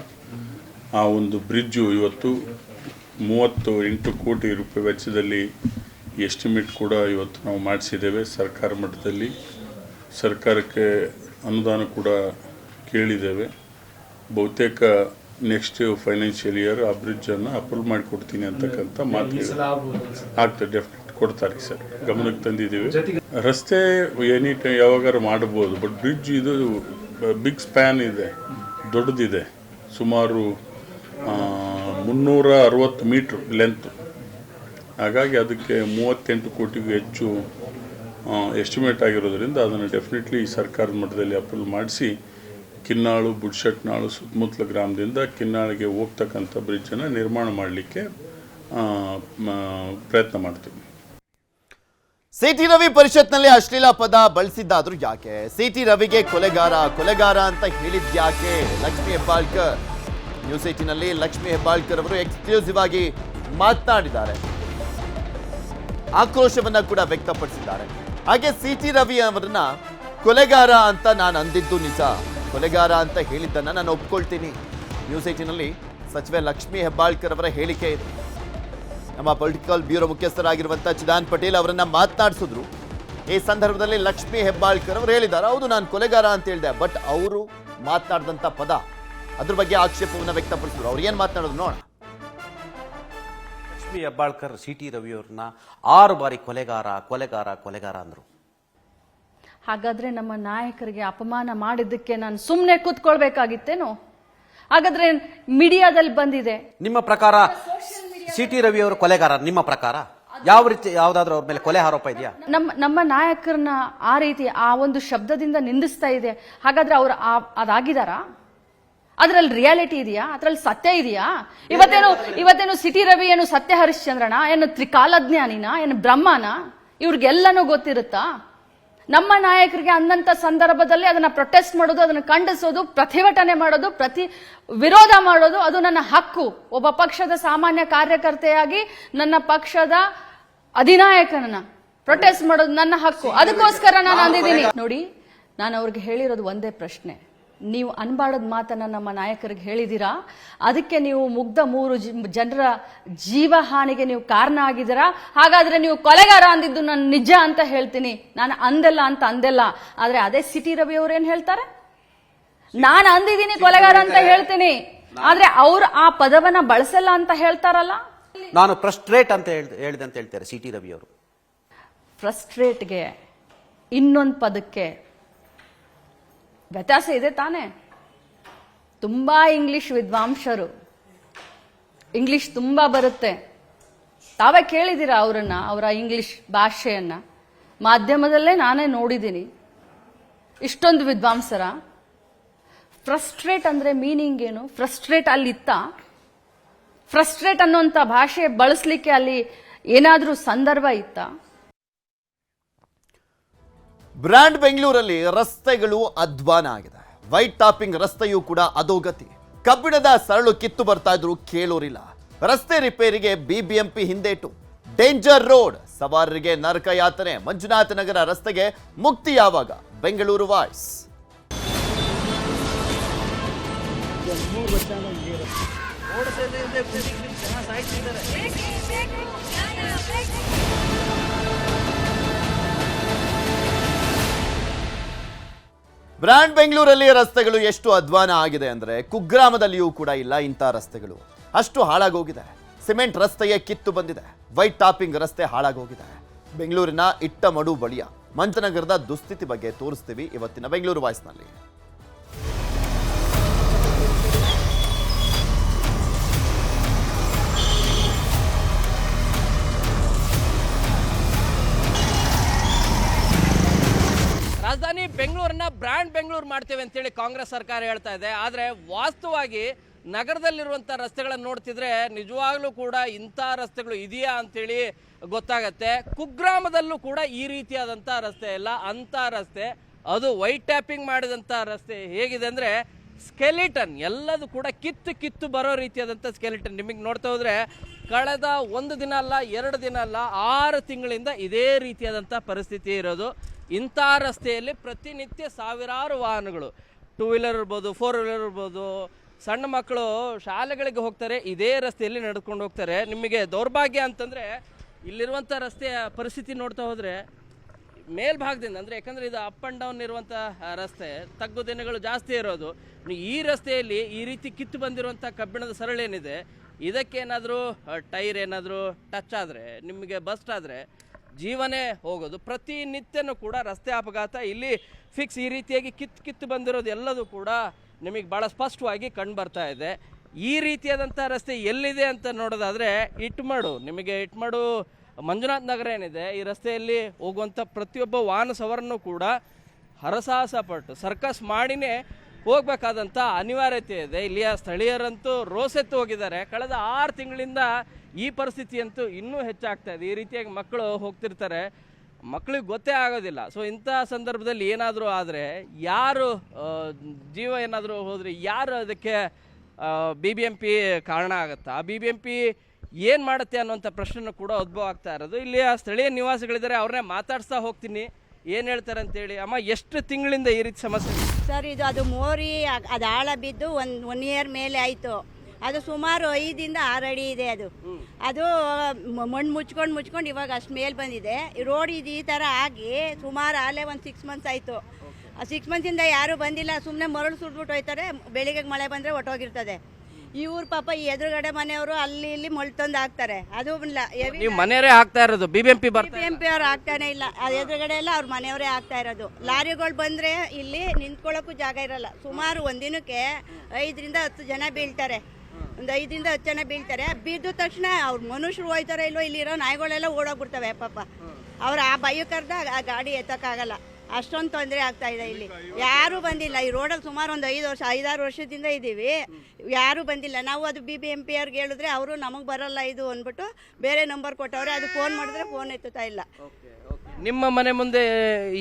Speaker 4: ಆ ಒಂದು ಬ್ರಿಡ್ಜು ಇವತ್ತು ಮೂವತ್ತು ಎಂಟು ಕೋಟಿ ರೂಪಾಯಿ ವೆಚ್ಚದಲ್ಲಿ ಎಸ್ಟಿಮೇಟ್ ಕೂಡ ಇವತ್ತು ನಾವು ಮಾಡಿಸಿದ್ದೇವೆ ಸರ್ಕಾರ ಮಟ್ಟದಲ್ಲಿ. ಸರ್ಕಾರಕ್ಕೆ ಅನುದಾನ ಕೂಡ ಕೇಳಿದ್ದೇವೆ. ಬಹುತೇಕ ನೆಕ್ಸ್ಟ್ ಫೈನಾನ್ಷಿಯಲ್ ಇಯರ್ ಆ ಬ್ರಿಡ್ಜನ್ನು ಅಪ್ರೂವ್ ಮಾಡಿಕೊಡ್ತೀನಿ ಅಂತಕ್ಕಂಥ ಮಾತು. ಆಗ್ತದೆ ಡೆಫಿನೆಟ್ ಕೊಡ್ತಾರೆ ಸರ್. ಗಮನಕ್ಕೆ ತಂದಿದ್ದೀವಿ. ರಸ್ತೆ ಎನಿ ಟೈಮ್ ಯಾವಾಗಾರು ಮಾಡ್ಬೋದು ಬಟ್ ಬ್ರಿಡ್ಜ್ ಇದು ಬಿಗ್ ಸ್ಪ್ಯಾನ್ ಇದೆ. ದೊಡ್ಡದಿದೆ. ಸುಮಾರು ಮುನ್ನೂರ ಅರವತ್ತು ಮೀಟ್ರ್ ಲೆಂತ್. ಹಾಗಾಗಿ ಅದಕ್ಕೆ ಮೂವತ್ತೆಂಟು ಕೋಟಿಗೂ ಹೆಚ್ಚು ಎಸ್ಟಿಮೇಟ್ ಆಗಿರೋದ್ರಿಂದ ಅದನ್ನು ಡೆಫಿನೆಟ್ಲಿ ಸರ್ಕಾರದ ಮಟ್ಟದಲ್ಲಿ ಅಪ್ರೂವ್ ಮಾಡಿಸಿ, ಕಿನ್ನಾಳು, ಬುಡ್ಶೆಟ್ನಾಳು, ಸುತ್ತಮುತ್ತಲ ಗ್ರಾಮದಿಂದ ಕಿನ್ನಾಳಿಗೆ ಹೋಗ್ತಕ್ಕಂಥ ಬ್ರಿಡ್ಜನ್ನು ನಿರ್ಮಾಣ ಮಾಡಲಿಕ್ಕೆ ಪ್ರಯತ್ನ ಮಾಡ್ತೀವಿ.
Speaker 1: ಸಿಟಿ ರವಿ ಪರಿಷತ್ನಲ್ಲಿ ಅಶ್ಲೀಲ ಪದ ಬಳಸಿದ್ದಾದ್ರೂ ಯಾಕೆ? ಸಿಟಿ ರವಿಗೆ ಕೊಲೆಗಾರ ಕೊಲೆಗಾರ ಅಂತ ಹೇಳಿದ್ಯಾಕೆ ಲಕ್ಷ್ಮಿ ಹೆಬ್ಬಾಳ್ಕರ್. ನ್ಯೂಸ್ ಏಟಿನಲ್ಲಿ ಲಕ್ಷ್ಮಿ ಹೆಬ್ಬಾಳ್ಕರ್ ಅವರು ಎಕ್ಸ್ಕ್ಲೂಸಿವ್ ಆಗಿ ಮಾತನಾಡಿದ್ದಾರೆ ಆಕ್ರೋಶವನ್ನ ಕೂಡ ವ್ಯಕ್ತಪಡಿಸಿದ್ದಾರೆ. ಹಾಗೆ ಸಿಟಿ ರವಿ ಅವರನ್ನ ಕೊಲೆಗಾರ ಅಂತ ನಾನು ಅಂದಿದ್ದು ನಿಜ. ಕೊಲೆಗಾರ ಅಂತ ಹೇಳಿದ್ದನ್ನ ನಾನು ಒಪ್ಕೊಳ್ತೀನಿ. ನ್ಯೂಸ್ ಏಟಿನಲ್ಲಿ ಸಚಿವೆ ಲಕ್ಷ್ಮಿ ಹೆಬ್ಬಾಳ್ಕರ್ ಅವರ ಹೇಳಿಕೆ ಇದೆ. ನಮ್ಮ ಪೊಲಿಟಿಕಲ್ ಬ್ಯೂರೋ ಮುಖ್ಯಸ್ಥರಾಗಿರುವಂಥ ಚಿದಾನ್ ಪಟೇಲ್ ಅವರನ್ನ ಮಾತನಾಡಿಸಿದ್ರು ಈ ಸಂದರ್ಭದಲ್ಲಿ ಲಕ್ಷ್ಮಿ ಹೆಬ್ಬಾಳ್ಕರ್ ಅವರು ಹೇಳಿದ್ದಾರೆ ಹೌದು ನಾನು ಕೊಲೆಗಾರ ಅಂತ ಹೇಳಿದೆ ಬಟ್ ಅವರು ಮಾತನಾಡಿದಂಥ ಪದ ಅದ್ರ ಬಗ್ಗೆ ಆಕ್ಷೇಪವನ್ನು ವ್ಯಕ್ತಪಡಿಸಿದ್ರು. ಅವ್ರು ಏನು ಮಾತನಾಡೋದು ನೋಡೋಣ.
Speaker 5: ಲಕ್ಷ್ಮಿ ಹೆಬ್ಬಾಳ್ಕರ್ ಸಿ ಟಿ ರವಿಯವ್ರನ್ನ ಆರು ಬಾರಿ ಕೊಲೆಗಾರ ಕೊಲೆಗಾರ ಕೊಲೆಗಾರ ಅಂದ್ರು.
Speaker 6: ಹಾಗಾದ್ರೆ ನಮ್ಮ ನಾಯಕರಿಗೆ ಅಪಮಾನ ಮಾಡಿದ್ದಕ್ಕೆ ನಾನು ಸುಮ್ಮನೆ ಕೂತ್ಕೊಳ್ಬೇಕಾಗಿತ್ತೇನೋ? ಹಾಗಾದ್ರೆ ಮೀಡಿಯಾದಲ್ಲಿ ಬಂದಿದೆ.
Speaker 5: ನಿಮ್ಮ ಪ್ರಕಾರ ಸಿ ಟಿ ರವಿಯವರು ಕೊಲೆಗಾರ, ನಿಮ್ಮ ಪ್ರಕಾರ? ಯಾವ ರೀತಿ, ಯಾವ್ದಾದ್ರು ಅವ್ರ ಮೇಲೆ ಕೊಲೆ ಆರೋಪ ಇದೆಯಾ?
Speaker 6: ನಮ್ಮ ನಮ್ಮ ನಾಯಕರನ್ನ ಆ ರೀತಿ, ಆ ಒಂದು ಶಬ್ದದಿಂದ ನಿಂದಿಸ್ತಾ ಇದೆ. ಹಾಗಾದ್ರೆ ಅವ್ರು ಅದಾಗಿದಾರಾ ಅದ್ರಲ್ಲಿ ರಿಯಾಲಿಟಿ ಇದೆಯಾ? ಅದ್ರಲ್ಲಿ ಸತ್ಯ ಇದೆಯಾ? ಇವತ್ತೇನು ಇವತ್ತೇನು ಸಿಟಿ ರವಿ ಏನು ಸತ್ಯ ಹರಿಶ್ಚಂದ್ರನ ಏನು ತ್ರಿಕಾಲಜ್ಞಾನಿನ? ಏನು ಬ್ರಹ್ಮನ? ಇವ್ರಿಗೆಲ್ಲನೂ ಗೊತ್ತಿರುತ್ತಾ? ನಮ್ಮ ನಾಯಕರಿಗೆ ಅಂದಂತ ಸಂದರ್ಭದಲ್ಲಿ ಅದನ್ನ ಪ್ರೊಟೆಸ್ಟ್ ಮಾಡೋದು, ಅದನ್ನ ಖಂಡಿಸೋದು, ಪ್ರತಿಭಟನೆ ಮಾಡೋದು, ಪ್ರತಿ ವಿರೋಧ ಮಾಡೋದು, ಅದು ನನ್ನ ಹಕ್ಕು. ಒಬ್ಬ ಪಕ್ಷದ ಸಾಮಾನ್ಯ ಕಾರ್ಯಕರ್ತೆಯಾಗಿ ನನ್ನ ಪಕ್ಷದ ಅಧಿನಾಯಕನನ್ನ ಪ್ರೊಟೆಸ್ಟ್ ಮಾಡೋದು ನನ್ನ ಹಕ್ಕು. ಅದಕ್ಕೋಸ್ಕರ ನಾನು ಅಂದಿದ್ದೀನಿ. ನೋಡಿ, ನಾನು ಅವ್ರಿಗೆ ಹೇಳಿರೋದು ಒಂದೇ ಪ್ರಶ್ನೆ. ನೀವು ಅನ್ಬಾಡದ ಮಾತನ್ನ ನಮ್ಮ ನಾಯಕರಿಗೆ ಹೇಳಿದಿರಾ? ಅದಕ್ಕೆ ನೀವು ಮುಗ್ಧ ಮೂರು ಜನರ ಜೀವ ಹಾನಿಗೆ ನೀವು ಕಾರಣ ಆಗಿದ್ದೀರಾ? ಹಾಗಾದ್ರೆ ನೀವು ಕೊಲೆಗಾರ ಅಂದಿದ್ದು ನಾನು ನಿಜ ಅಂತ ಹೇಳ್ತೀನಿ. ನಾನು ಅಂದಲ್ಲ ಅಂತ ಅಂದೆಲ್ಲ. ಆದ್ರೆ ಅದೇ ಸಿಟಿ ರವಿ ಅವ್ರು ಏನ್ ಹೇಳ್ತಾರೆ? ನಾನು ಅಂದಿದ್ದೀನಿ ಕೊಲೆಗಾರ ಅಂತ ಹೇಳ್ತೀನಿ. ಆದ್ರೆ ಅವ್ರು ಆ ಪದವನ್ನ ಬಳಸಲ್ಲ ಅಂತ ಹೇಳ್ತಾರಲ್ಲ?
Speaker 5: ನಾನು ಫ್ರಸ್ಟ್ರೇಟ್ ಅಂತ ಹೇಳ್- ಹೇಳಿದೆ ಅಂತ ಹೇಳ್ತಾರೆ ಸಿಟಿ ರವಿ ಅವರು.
Speaker 6: ಫ್ರಸ್ಟ್ರೇಟ್ಗೆ ಇನ್ನೊಂದು ಪದಕ್ಕೆ ವ್ಯತ್ಯಾಸ ಇದೆ ತಾನೇ? ತುಂಬ ಇಂಗ್ಲಿಷ್ ವಿದ್ವಾಂಸರು. ಇಂಗ್ಲಿಷ್ ತುಂಬ ಬರುತ್ತೆ. ತಾವೇ ಕೇಳಿದ್ದೀರಾ ಅವರನ್ನು, ಅವರ ಇಂಗ್ಲಿಷ್ ಭಾಷೆಯನ್ನ? ಮಾಧ್ಯಮದಲ್ಲೇ ನಾನೇ ನೋಡಿದ್ದೀನಿ. ಇಷ್ಟೊಂದು ವಿದ್ವಾಂಸರ. ಫ್ರಸ್ಟ್ರೇಟ್ ಅಂದ್ರೆ ಮೀನಿಂಗ್ ಏನು? ಫ್ರಸ್ಟ್ರೇಟ್ ಅಲ್ಲಿತ್ತ? ಫ್ರಸ್ಟ್ರೇಟ್ ಅನ್ನುವಂಥ ಭಾಷೆ ಬಳಸಲಿಕ್ಕೆ ಅಲ್ಲಿ ಏನಾದರೂ ಸಂದರ್ಭ ಇತ್ತಾ?
Speaker 1: ಬ್ರ್ಯಾಂಡ್ ಬೆಂಗಳೂರಲ್ಲಿ ರಸ್ತೆಗಳು ಅಧ್ವಾನ ಆಗಿದೆ. ವೈಟ್ ಟಾಪಿಂಗ್ ರಸ್ತೆಯೂ ಕೂಡ ಅಧೋಗತಿ. ಕಬ್ಬಿಣದ ಸರಳು ಕಿತ್ತು ಬರ್ತಾ ಇದ್ರು ಕೇಳೋರಿಲ್ಲ. ರಸ್ತೆ ರಿಪೇರಿಗೆ ಬಿಬಿಎಂಪಿ ಹಿಂದೇಟು. ಡೇಂಜರ್ ರೋಡ್ ಸವಾರರಿಗೆ ನರಕ ಯಾತನೆ. ಮಂಜುನಾಥ ನಗರ ರಸ್ತೆಗೆ ಮುಕ್ತಿ ಯಾವಾಗ? ಬೆಂಗಳೂರು ವಾಯ್ಸ್ ಬ್ರ್ಯಾಂಡ್ ಬೆಂಗಳೂರಲ್ಲಿ ರಸ್ತೆಗಳು ಎಷ್ಟು ಅಧ್ವಾನ ಆಗಿದೆ ಅಂದ್ರೆ ಕುಗ್ರಾಮದಲ್ಲಿಯೂ ಕೂಡ ಇಲ್ಲ ಇಂಥ ರಸ್ತೆಗಳು. ಅಷ್ಟು ಹಾಳಾಗೋಗಿದೆ. ಸಿಮೆಂಟ್ ರಸ್ತೆಯೇ ಕಿತ್ತು ಬಂದಿದೆ. ವೈಟ್ ಟಾಪಿಂಗ್ ರಸ್ತೆ ಹಾಳಾಗೋಗಿದೆ. ಬೆಂಗಳೂರಿನ ಇಟ್ಟಮಡು ಬಳಿಯ ಮಂಚನಗರದ ದುಸ್ಥಿತಿ ಬಗ್ಗೆ ತೋರಿಸ್ತೀವಿ ಇವತ್ತಿನ ಬೆಂಗಳೂರು ವಾಯ್ಸ್ನಲ್ಲಿ.
Speaker 3: ಬ್ರ್ಯಾಂಡ್ ಬೆಂಗಳೂರು ಮಾಡ್ತೇವೆ ಅಂತೇಳಿ ಕಾಂಗ್ರೆಸ್ ಸರ್ಕಾರ ಹೇಳ್ತಾ ಇದೆ. ಆದರೆ ವಾಸ್ತವವಾಗಿ ನಗರದಲ್ಲಿರುವಂಥ ರಸ್ತೆಗಳನ್ನು ನೋಡ್ತಿದ್ರೆ ನಿಜವಾಗ್ಲೂ ಕೂಡ ಇಂಥ ರಸ್ತೆಗಳು ಇದೆಯಾ ಅಂತೇಳಿ ಗೊತ್ತಾಗತ್ತೆ. ಕುಗ್ರಾಮದಲ್ಲೂ ಕೂಡ ಈ ರೀತಿಯಾದಂಥ ರಸ್ತೆ ಇಲ್ಲ. ಅಂಥ ರಸ್ತೆ, ಅದು ವೈಟ್ ಟ್ಯಾಪಿಂಗ್ ಮಾಡಿದಂಥ ರಸ್ತೆ ಹೇಗಿದೆ ಅಂದರೆ ಸ್ಕೆಲಿಟನ್, ಎಲ್ಲದೂ ಕೂಡ ಕಿತ್ತು ಕಿತ್ತು ಬರೋ ರೀತಿಯಾದಂಥ ಸ್ಕೆಲಿಟನ್. ನಿಮಗೆ ನೋಡ್ತಾ ಹೋದ್ರೆ ಕಳೆದ ಒಂದು ದಿನ ಅಲ್ಲ, ಎರಡು ದಿನ ಅಲ್ಲ, ಆರು ತಿಂಗಳಿಂದ ಇದೇ ರೀತಿಯಾದಂಥ ಪರಿಸ್ಥಿತಿ ಇರೋದು. ಇಂಥ ರಸ್ತೆಯಲ್ಲಿ ಪ್ರತಿನಿತ್ಯ ಸಾವಿರಾರು ವಾಹನಗಳು ಟೂ ವೀಲರ್ ಇರ್ಬೋದು ಫೋರ್ ವೀಲರ್ ಇರ್ಬೋದು, ಸಣ್ಣ ಮಕ್ಕಳು ಶಾಲೆಗಳಿಗೆ ಹೋಗ್ತಾರೆ, ಇದೇ ರಸ್ತೆಯಲ್ಲಿ ನಡ್ಕೊಂಡು ಹೋಗ್ತಾರೆ. ನಿಮಗೆ ದೌರ್ಭಾಗ್ಯ ಅಂತಂದರೆ ಇಲ್ಲಿರುವಂಥ ರಸ್ತೆಯ ಪರಿಸ್ಥಿತಿ ನೋಡ್ತಾ ಹೋದರೆ ಮೇಲ್ಭಾಗದಿಂದ, ಅಂದರೆ ಯಾಕಂದರೆ ಇದು ಅಪ್ ಆ್ಯಂಡ್ ಡೌನ್ ಇರುವಂಥ ರಸ್ತೆ, ತಗ್ಗು ದಿನಗಳು ಜಾಸ್ತಿ ಇರೋದು. ಈ ರಸ್ತೆಯಲ್ಲಿ ಈ ರೀತಿ ಕಿತ್ತು ಬಂದಿರುವಂಥ ಕಬ್ಬಿಣದ ಸರಳೇನಿದೆ ಇದಕ್ಕೇನಾದರೂ ಟೈರ್ ಏನಾದರೂ ಟಚ್ ಆದರೆ, ನಿಮಗೆ ಬಸ್ಟ್ ಆದರೆ ಜೀವನೇ ಹೋಗೋದು. ಪ್ರತಿನಿತ್ಯನೂ ಕೂಡ ರಸ್ತೆ ಅಪಘಾತ, ಇಲ್ಲಿ ಫಿಕ್ಸ್ ಈ ರೀತಿಯಾಗಿ ಕಿತ್ತು ಕಿತ್ತು ಬಂದಿರೋದು ಎಲ್ಲದೂ ಕೂಡ ನಿಮಗೆ ಭಾಳ ಸ್ಪಷ್ಟವಾಗಿ ಕಂಡು ಬರ್ತಾ ಇದೆ. ಈ ರೀತಿಯಾದಂಥ ರಸ್ತೆ ಎಲ್ಲಿದೆ ಅಂತ ನೋಡೋದಾದರೆ ಇಟ್ಮಾಡು, ನಿಮಗೆ ಇಟ್ಮಾಡು ಮಂಜುನಾಥ್ ನಗರ ಏನಿದೆ, ಈ ರಸ್ತೆಯಲ್ಲಿ ಹೋಗುವಂಥ ಪ್ರತಿಯೊಬ್ಬ ವಾಹನ ಸವಾರನೂ ಕೂಡ ಹರಸಾಹಸ ಪಟ್ಟು ಸರ್ಕಸ್ ಮಾಡಿನೇ ಹೋಗ್ಬೇಕಾದಂಥ ಅನಿವಾರ್ಯತೆ ಇದೆ. ಇಲ್ಲಿಯ ಸ್ಥಳೀಯರಂತೂ ರೋಸೆತ್ತು ಹೋಗಿದ್ದಾರೆ. ಕಳೆದ ಆರು ತಿಂಗಳಿಂದ ಈ ಪರಿಸ್ಥಿತಿ ಅಂತೂ ಇನ್ನೂ ಹೆಚ್ಚಾಗ್ತಾ ಇದೆ. ಈ ರೀತಿಯಾಗಿ ಮಕ್ಕಳು ಹೋಗ್ತಿರ್ತಾರೆ. ಮಕ್ಕಳಿಗೆ ಗೊತ್ತೇ ಆಗೋದಿಲ್ಲ. ಸೊ ಇಂಥ ಸಂದರ್ಭದಲ್ಲಿ ಏನಾದರೂ ಆದರೆ ಯಾರು ಜೀವ ಏನಾದರೂ ಹೋದರೆ ಯಾರು ಅದಕ್ಕೆ ಬಿ ಬಿ ಎಂ ಪಿ ಕಾರಣ ಆಗುತ್ತಾ? ಬಿ ಬಿ ಎಂ ಪಿ ಏನು ಮಾಡುತ್ತೆ ಅನ್ನೋಂಥ ಪ್ರಶ್ನೆನೂ ಕೂಡ ಉದ್ಭವ ಆಗ್ತಾ ಇರೋದು. ಇಲ್ಲಿ ಆ ಸ್ಥಳೀಯ ನಿವಾಸಿಗಳಿದ್ದಾರೆ, ಅವ್ರನ್ನೇ ಮಾತಾಡ್ಸ್ತಾ ಹೋಗ್ತೀನಿ. ಏನು ಹೇಳ್ತಾರೆ ಅಂತೇಳಿ, ಅಮ್ಮ, ಎಷ್ಟು ತಿಂಗಳಿಂದ ಈ ರೀತಿ ಸಮಸ್ಯೆ
Speaker 7: ಸರ್ ಇದು ಅದು ಮೋರಿ ಅದು ಆಳ ಬಿದ್ದು ಒಂದು ಒನ್ ಇಯರ್ ಮೇಲೆ ಆಯಿತು. ಅದು ಸುಮಾರು ಐದಿಂದ ಆರು ಅಡಿ ಇದೆ ಅದು. ಅದು ಮಣ್ಣು ಮುಚ್ಕೊಂಡು ಮುಚ್ಕೊಂಡು ಇವಾಗ ಅಷ್ಟು ಮೇಲೆ ಬಂದಿದೆ. ರೋಡ್ ಇದು ಈ ಥರ ಆಗಿ ಸುಮಾರು ಆಲೇ ಒಂದು ಸಿಕ್ಸ್ ಮಂತ್ಸ್ ಆಯಿತು. ಆ ಸಿಕ್ಸ್ ಮಂತ್ಸಿಂದ ಯಾರೂ ಬಂದಿಲ್ಲ ಸುಮ್ಮನೆ ಮರಳು ಸುಟ್ಬಿಟ್ಟು ಹೋಯ್ತಾರೆ. ಬೆಳಿಗ್ಗೆ ಮಳೆ ಬಂದರೆ ಹೊಟ್ಟೋಗಿರ್ತದೆ ಇವ್ರ ಪಾಪ ಈ ಎದುರುಗಡೆ ಮನೆಯವರು ಅಲ್ಲಿ ಇಲ್ಲಿ ಮೊಳ್ತೊಂದು ಹಾಕ್ತಾರೆ. ಅದು ಇಲ್ಲ
Speaker 3: ನೀವು ಮನೆಯವರೇ ಆಗ್ತಾ ಇರೋದು ಬಿ ಬಿ ಎಂ ಪಿ ಬರ್ತಾ
Speaker 7: ಬಿ ಎಂ ಪಿ ಅವ್ರು ಆಗ್ತಾನೆ ಇಲ್ಲ. ಅದ್ ಎದುರುಗಡೆ ಎಲ್ಲ ಅವ್ರ ಮನೆಯವರೇ ಆಗ್ತಾ ಇರೋದು. ಲಾರಿಗಳು ಬಂದ್ರೆ ಇಲ್ಲಿ ನಿಂತ್ಕೊಳ್ಳೋಕ್ಕೂ ಜಾಗ ಇರಲ್ಲ. ಸುಮಾರು ಒಂದಿನಕ್ಕೆ ಐದರಿಂದ ಹತ್ತು ಜನ ಬೀಳ್ತಾರೆ. ಒಂದು ಐದರಿಂದ ಹತ್ತು ಜನ ಬೀಳ್ತಾರೆ. ಬಿದ್ದ ತಕ್ಷಣ ಅವ್ರ ಮನುಷ್ಯರು ಹೋಯ್ತಾರೋ ಇಲ್ವೋ ಇಲ್ಲಿರೋ ನಾಯಿಗಳೆಲ್ಲ ಓಡೋಗ್ಬಿಡ್ತವೆ ಪಾಪ. ಅವ್ರು ಆ ಭಯ ಕರ್ದ ಆ ಗಾಡಿ ಎತ್ತಕ್ಕಾಗಲ್ಲ. ಅಷ್ಟೊಂದು ತೊಂದರೆ ಆಗ್ತಾ ಇದೆ ಇಲ್ಲಿ. ಯಾರೂ ಬಂದಿಲ್ಲ. ಈ ರೋಡಲ್ಲಿ ಸುಮಾರು ಒಂದು ಐದು ವರ್ಷ, ಐದಾರು ವರ್ಷದಿಂದ ಇದ್ದೀವಿ ಯಾರೂ ಬಂದಿಲ್ಲ. ನಾವು ಅದು ಬಿ ಬಿ ಎಂ ಪಿ ಅವ್ರಿಗೆ ಹೇಳಿದ್ರೆ ಅವರು ನಮಗೆ ಬರಲ್ಲ ಇದು ಅಂದ್ಬಿಟ್ಟು ಬೇರೆ ನಂಬರ್ ಕೊಟ್ಟವ್ರೆ, ಅದು ಫೋನ್ ಮಾಡಿದ್ರೆ ಫೋನ್ ಎತ್ತುತ್ತಾ ಇಲ್ಲ.
Speaker 3: ನಿಮ್ಮ ಮನೆ ಮುಂದೆ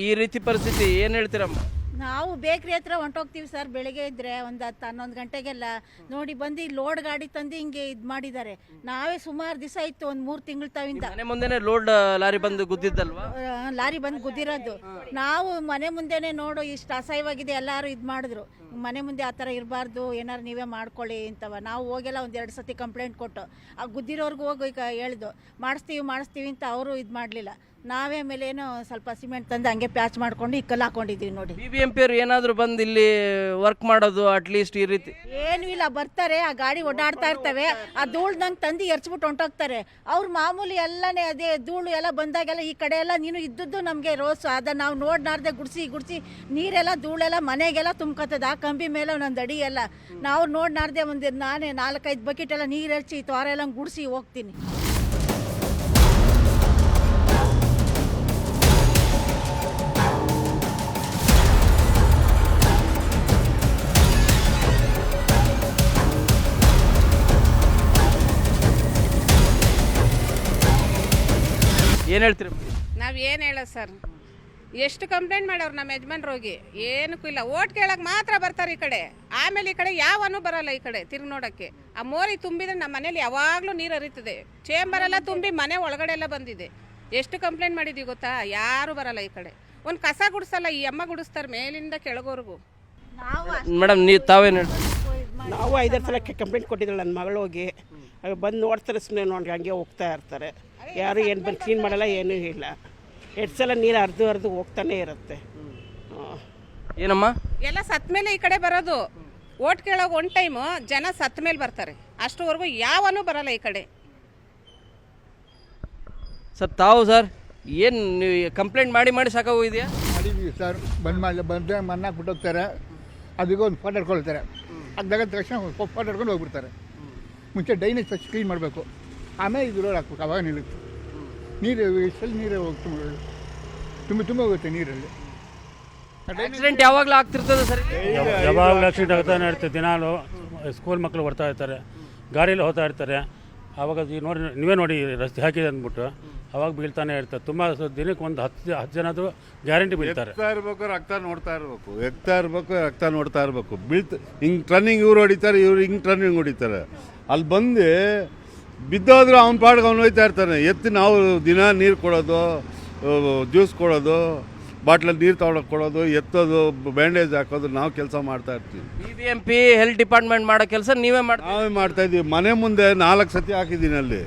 Speaker 3: ಈ ರೀತಿ ಪರಿಸ್ಥಿತಿ ಏನು ಹೇಳ್ತೀರಮ್ಮ?
Speaker 8: ನಾವು ಬೇಕ್ರಿ ಹತ್ರ ಹೊಂಟೋಗ್ತೀವಿ ಸರ್ ಬೆಳಿಗ್ಗೆ ಇದ್ರೆ ಒಂದು ಹತ್ತು ಹನ್ನೊಂದು ಗಂಟೆಗೆಲ್ಲ ನೋಡಿ ಬಂದು ಲೋಡ್ ಗಾಡಿ ತಂದು ಹಿಂಗೆ ಇದು ಮಾಡಿದ್ದಾರೆ. ನಾವೇ ಸುಮಾರು ದಿವಸ ಇತ್ತು ಒಂದು ಮೂರು ತಿಂಗಳು ತಾವಿಂದ.
Speaker 3: ಮನೆ ಮುಂದೆನೆ ಲೋಡ್ ಲಾರಿ ಬಂದು ಗುದ್ದಿದ್ದಲ್ವಾ?
Speaker 8: ಆ, ಲಾರಿ ಬಂದು ಗುದ್ದಿರೋದು. ನಾವು ಮನೆ ಮುಂದೆನೆ ನೋಡು ಇಷ್ಟು ಅಸಹ್ಯವಾಗಿದೆ ಎಲ್ಲರೂ ಇದು ಮಾಡಿದ್ರು. ಮನೆ ಮುಂದೆ ಆ ಥರ ಇರಬಾರ್ದು ಏನಾರು ನೀವೇ ಮಾಡ್ಕೊಳ್ಳಿ ಅಂತವ. ನಾವು ಹೋಗೆಲ್ಲ ಒಂದು ಎರಡು ಸತಿ ಕಂಪ್ಲೇಂಟ್ ಕೊಟ್ಟು ಆ ಗುದ್ದಿರೋರ್ಗು ಹೋಗಿ ಈಗ ಹೇಳ್ದು ಮಾಡಿಸ್ತೀವಿ ಮಾಡಿಸ್ತೀವಿ ಅಂತ ಅವರು ಇದು ಮಾಡಲಿಲ್ಲ. ನಾವೇ ಮೇಲೆ ಏನೋ ಸ್ವಲ್ಪ ಸಿಮೆಂಟ್ ತಂದು ಹಂಗೆ ಪ್ಯಾಚ್ ಮಾಡ್ಕೊಂಡು ಈ ಕಲ್ಲು ಹಾಕೊಂಡಿದ್ದೀವಿ ನೋಡಿ.
Speaker 3: ಬಿ ಬಿ ಎಂ ಪಿ ಅವ್ರು ಏನಾದರೂ ಬಂದು ಇಲ್ಲಿ ವರ್ಕ್ ಮಾಡೋದು ಅಟ್ಲೀಸ್ಟ್ ಈ ರೀತಿ?
Speaker 8: ಏನೂ ಇಲ್ಲ ಬರ್ತಾರೆ ಆ ಗಾಡಿ ಓಡಾಡ್ತಾ ಇರ್ತವೆ ಆ ಧೂಳ್ದಂಗೆ ತಂದು ಎರ್ಚ್ಬಿಟ್ಟು ಹೊಂಟೋಗ್ತಾರೆ. ಅವ್ರು ಮಾಮೂಲಿ ಎಲ್ಲನೇ ಅದೇ ಧೂಳು ಎಲ್ಲ ಬಂದಾಗೆಲ್ಲ ಈ ಕಡೆ ಎಲ್ಲ ನೀನು ಇದ್ದದ್ದು ನಮಗೆ ರೋಸು ಅದನ್ನು ನಾವು ನೋಡ್ನಾರ್ದೆ ಗುಡಿಸಿ ಗುಡಿಸಿ ನೀರೆಲ್ಲ ಧೂಳೆಲ್ಲ ಮನೆಗೆಲ್ಲ ತುಂಬ್ಕೊತದ. ಆ ಕಂಬಿ ಮೇಲೆ ಒಂದೊಂದು ಅಡಿ ಎಲ್ಲ. ನಾವು ನೋಡ್ನಾರ್ದೆ ಒಂದು ನಾನೇ ನಾಲ್ಕೈದು ಬಕೆಟ್ ಎಲ್ಲ ನೀರು ಹಚ್ಚಿ ತೋರ ಎಲ್ಲ ಗುಡಿಸಿ ಹೋಗ್ತೀನಿ.
Speaker 3: ಏನು ಹೇಳ್ತೀರಿ?
Speaker 9: ನಾವ್ ಏನ್ ಹೇಳೋದು ಸರ್? ಎಷ್ಟು ಕಂಪ್ಲೇಂಟ್ ಮಾಡೋರು ನಮ್ಮ ಯಜಮಾನ್ರು ರೋಗಿ ಏನಕ್ಕೂ ಇಲ್ಲ. ಓಟ್ ಕೇಳಕ್ಕೆ ಮಾತ್ರ ಬರ್ತಾರೆ ಈ ಕಡೆ. ಆಮೇಲೆ ಈ ಕಡೆ ಯಾವನು ಬರಲ್ಲ ಈ ಕಡೆ ತಿರ್ಗಿ ನೋಡಕ್ಕೆ. ಆ ಮೋರಿ ತುಂಬಿದ್ರೆ ನಮ್ಮ ಮನೇಲಿ ಯಾವಾಗಲೂ ನೀರು ಹರಿತದೆ. ಚೇಂಬರ್ ಎಲ್ಲ ತುಂಬಿ ಮನೆ ಒಳಗಡೆ ಎಲ್ಲ ಬಂದಿದೆ. ಎಷ್ಟು ಕಂಪ್ಲೇಂಟ್ ಮಾಡಿದ್ವಿ ಗೊತ್ತಾ? ಯಾರು ಬರಲ್ಲ ಈ ಕಡೆ. ಒಂದು ಕಸ ಗುಡಿಸಲ್ಲ ಈ ಅಮ್ಮ ಗುಡಿಸ್ತಾರೆ ಮೇಲಿಂದ ಕೆಳಗೋರ್ಗು.
Speaker 8: ನಾವು
Speaker 3: ಮೇಡಮ್ ನೀವು ತಾವೇ ಹೇಳ್ತೀರಿ?
Speaker 10: ನಾವು ಐದಾರು ಸಲ ಕಂಪ್ಲೇಂಟ್ ಕೊಟ್ಟಿದ್ದಾಳೆ ನನ್ನ ಮಗಳು ಹೋಗಿ. ಬಂದು ನೋಡ್ತಾರೆ ಸುಮ್ಮನೆ ನೋಡಿ ಹಂಗೆ ಹೋಗ್ತಾ ಇರ್ತಾರೆ. ಯಾರು ಏನು ಬಂದು ಕ್ಲೀನ್ ಮಾಡಲ್ಲ ಏನೂ ಇಲ್ಲ. ಎಷ್ಟು ಸಲ ನೀರು ಹರಿದು ಹರಿದು ಹೋಗ್ತಾನೆ ಇರುತ್ತೆ.
Speaker 3: ಏನಮ್ಮ?
Speaker 9: ಎಲ್ಲ ಸತ್ ಮೇಲೆ ಈ ಕಡೆ ಬರೋದು. ಓಟ್ ಕೇಳೋಕೆ ಒನ್ ಟೈಮು ಜನ ಸತ್ ಮೇಲೆ ಬರ್ತಾರೆ. ಅಷ್ಟುವರೆಗೂ ಯಾವನು ಬರಲ್ಲ ಈ ಕಡೆ.
Speaker 3: ಸರ್ ತಾವು ಸರ್ ಏನು ನೀವು ಕಂಪ್ಲೇಂಟ್ ಮಾಡಿ ಮಾಡಿ ಸಾಕಾಗೋಗಿದೆಯಾ
Speaker 11: ಮಾಡಿದ್ವಿ ಸರ್. ಬಂದ್ ಮಾಡಿ ಬಂದರೆ ಬಿಟ್ಟೋಗ್ತಾರೆ ಅದಕ್ಕೆ ಒಂದು ಫೋಟೋ ಹಿಡ್ಕೊಳ್ತಾರೆ. ಅದಾಗ ತಕ್ಷಣ ಫೋಟೋ ಹಿಡ್ಕೊಂಡು ಹೋಗ್ಬಿಡ್ತಾರೆ. ಮುಂಚೆ ಡೈನೇಜ್ ಫಸ್ಟ್ ಕ್ಲೀನ್ ಮಾಡಬೇಕು. ಆಮೇಲೆ ಇದು ರೋಡ್ ಹಾಕ್ಬೇಕು. ಅವಾಗ ನಿಲ್ಲುತ್ತೆ. ನೀರು ಇಷ್ಟಲ್ಲಿ ನೀರೇ ಹೋಗ್ತು ತುಂಬ ತುಂಬ ಹೋಗುತ್ತೆ ನೀರಲ್ಲಿ.
Speaker 3: ಆಕ್ಸಿಡೆಂಟ್ ಯಾವಾಗಲೂ ಆಗ್ತಿರ್ತದೆ ಸರ್
Speaker 12: ಯಾವಾಗಲೂ ಆಕ್ಸಿಡೆಂಟ್ ಆಗ್ತಾನೆ ಇರ್ತದೆ ದಿನಾಲು ಸ್ಕೂಲ್ ಮಕ್ಕಳು ಬರ್ತಾ ಇರ್ತಾರೆ. ಗಾಡಿಯಲ್ಲಿ ಹೋಗ್ತಾ ಇರ್ತಾರೆ. ಆವಾಗ ಅದು ಈ ನೋಡಿ ನೀವೇ ನೋಡಿ ರಸ್ತೆ ಹಾಕಿದೆ ಅಂದ್ಬಿಟ್ಟು ಅವಾಗ ಬೀಳ್ತಾನೆ ಇರ್ತಾರೆ ತುಂಬ ದಿನಕ್ಕೆ ಒಂದು ಹತ್ತು ಹತ್ತು ಜನದು ಗ್ಯಾರಂಟಿ ಬೀಳ್ತಾರೆ.
Speaker 13: ಎಕ್ತಾ ಇರ್ಬೇಕು ರಕ್ತ ನೋಡ್ತಾ ಇರಬೇಕು. ಎತ್ತಾ ಇರಬೇಕು ರಕ್ತ ನೋಡ್ತಾ ಇರಬೇಕು. ಬೀಳ್ತ ಹಿಂಗೆ ಟರ್ನಿಂಗ್ ಇವ್ರು ಹೊಡಿತಾರೆ ಇವ್ರು ಹಿಂಗೆ ಟರ್ನಿಂಗ್ ಹೊಡಿತಾರೆ. ಅಲ್ಲಿ ಬಂದು ಬಿದ್ದೋದ್ರೆ ಅವನ ಪಾಡ್ಗೆ ಅವ್ನು ಹೋಯ್ತಾ ಇರ್ತಾನೆ. ಎತ್ತಿ ನಾವು ದಿನ ನೀರು ಕೊಡೋದು ಜ್ಯೂಸ್ ಕೊಡೋದು ಬಾಟ್ಲಲ್ಲಿ ನೀರು ತೊಗೊಳಕ್ಕೆ ಕೊಡೋದು ಎತ್ತೋದು ಬ್ಯಾಂಡೇಜ್ ಹಾಕೋದು ನಾವು ಕೆಲಸ ಮಾಡ್ತಾ ಇರ್ತೀವಿ.
Speaker 3: B B M P health department ಮಾಡೋ ಕೆಲಸ ನೀವೇ ಮಾಡಿ
Speaker 13: ನಾವೇ ಮಾಡ್ತಾ ಇದ್ದೀವಿ. ಮನೆ ಮುಂದೆ ನಾಲ್ಕು ಸತಿ ಹಾಕಿದ್ದೀನಿ ಅಲ್ಲಿ.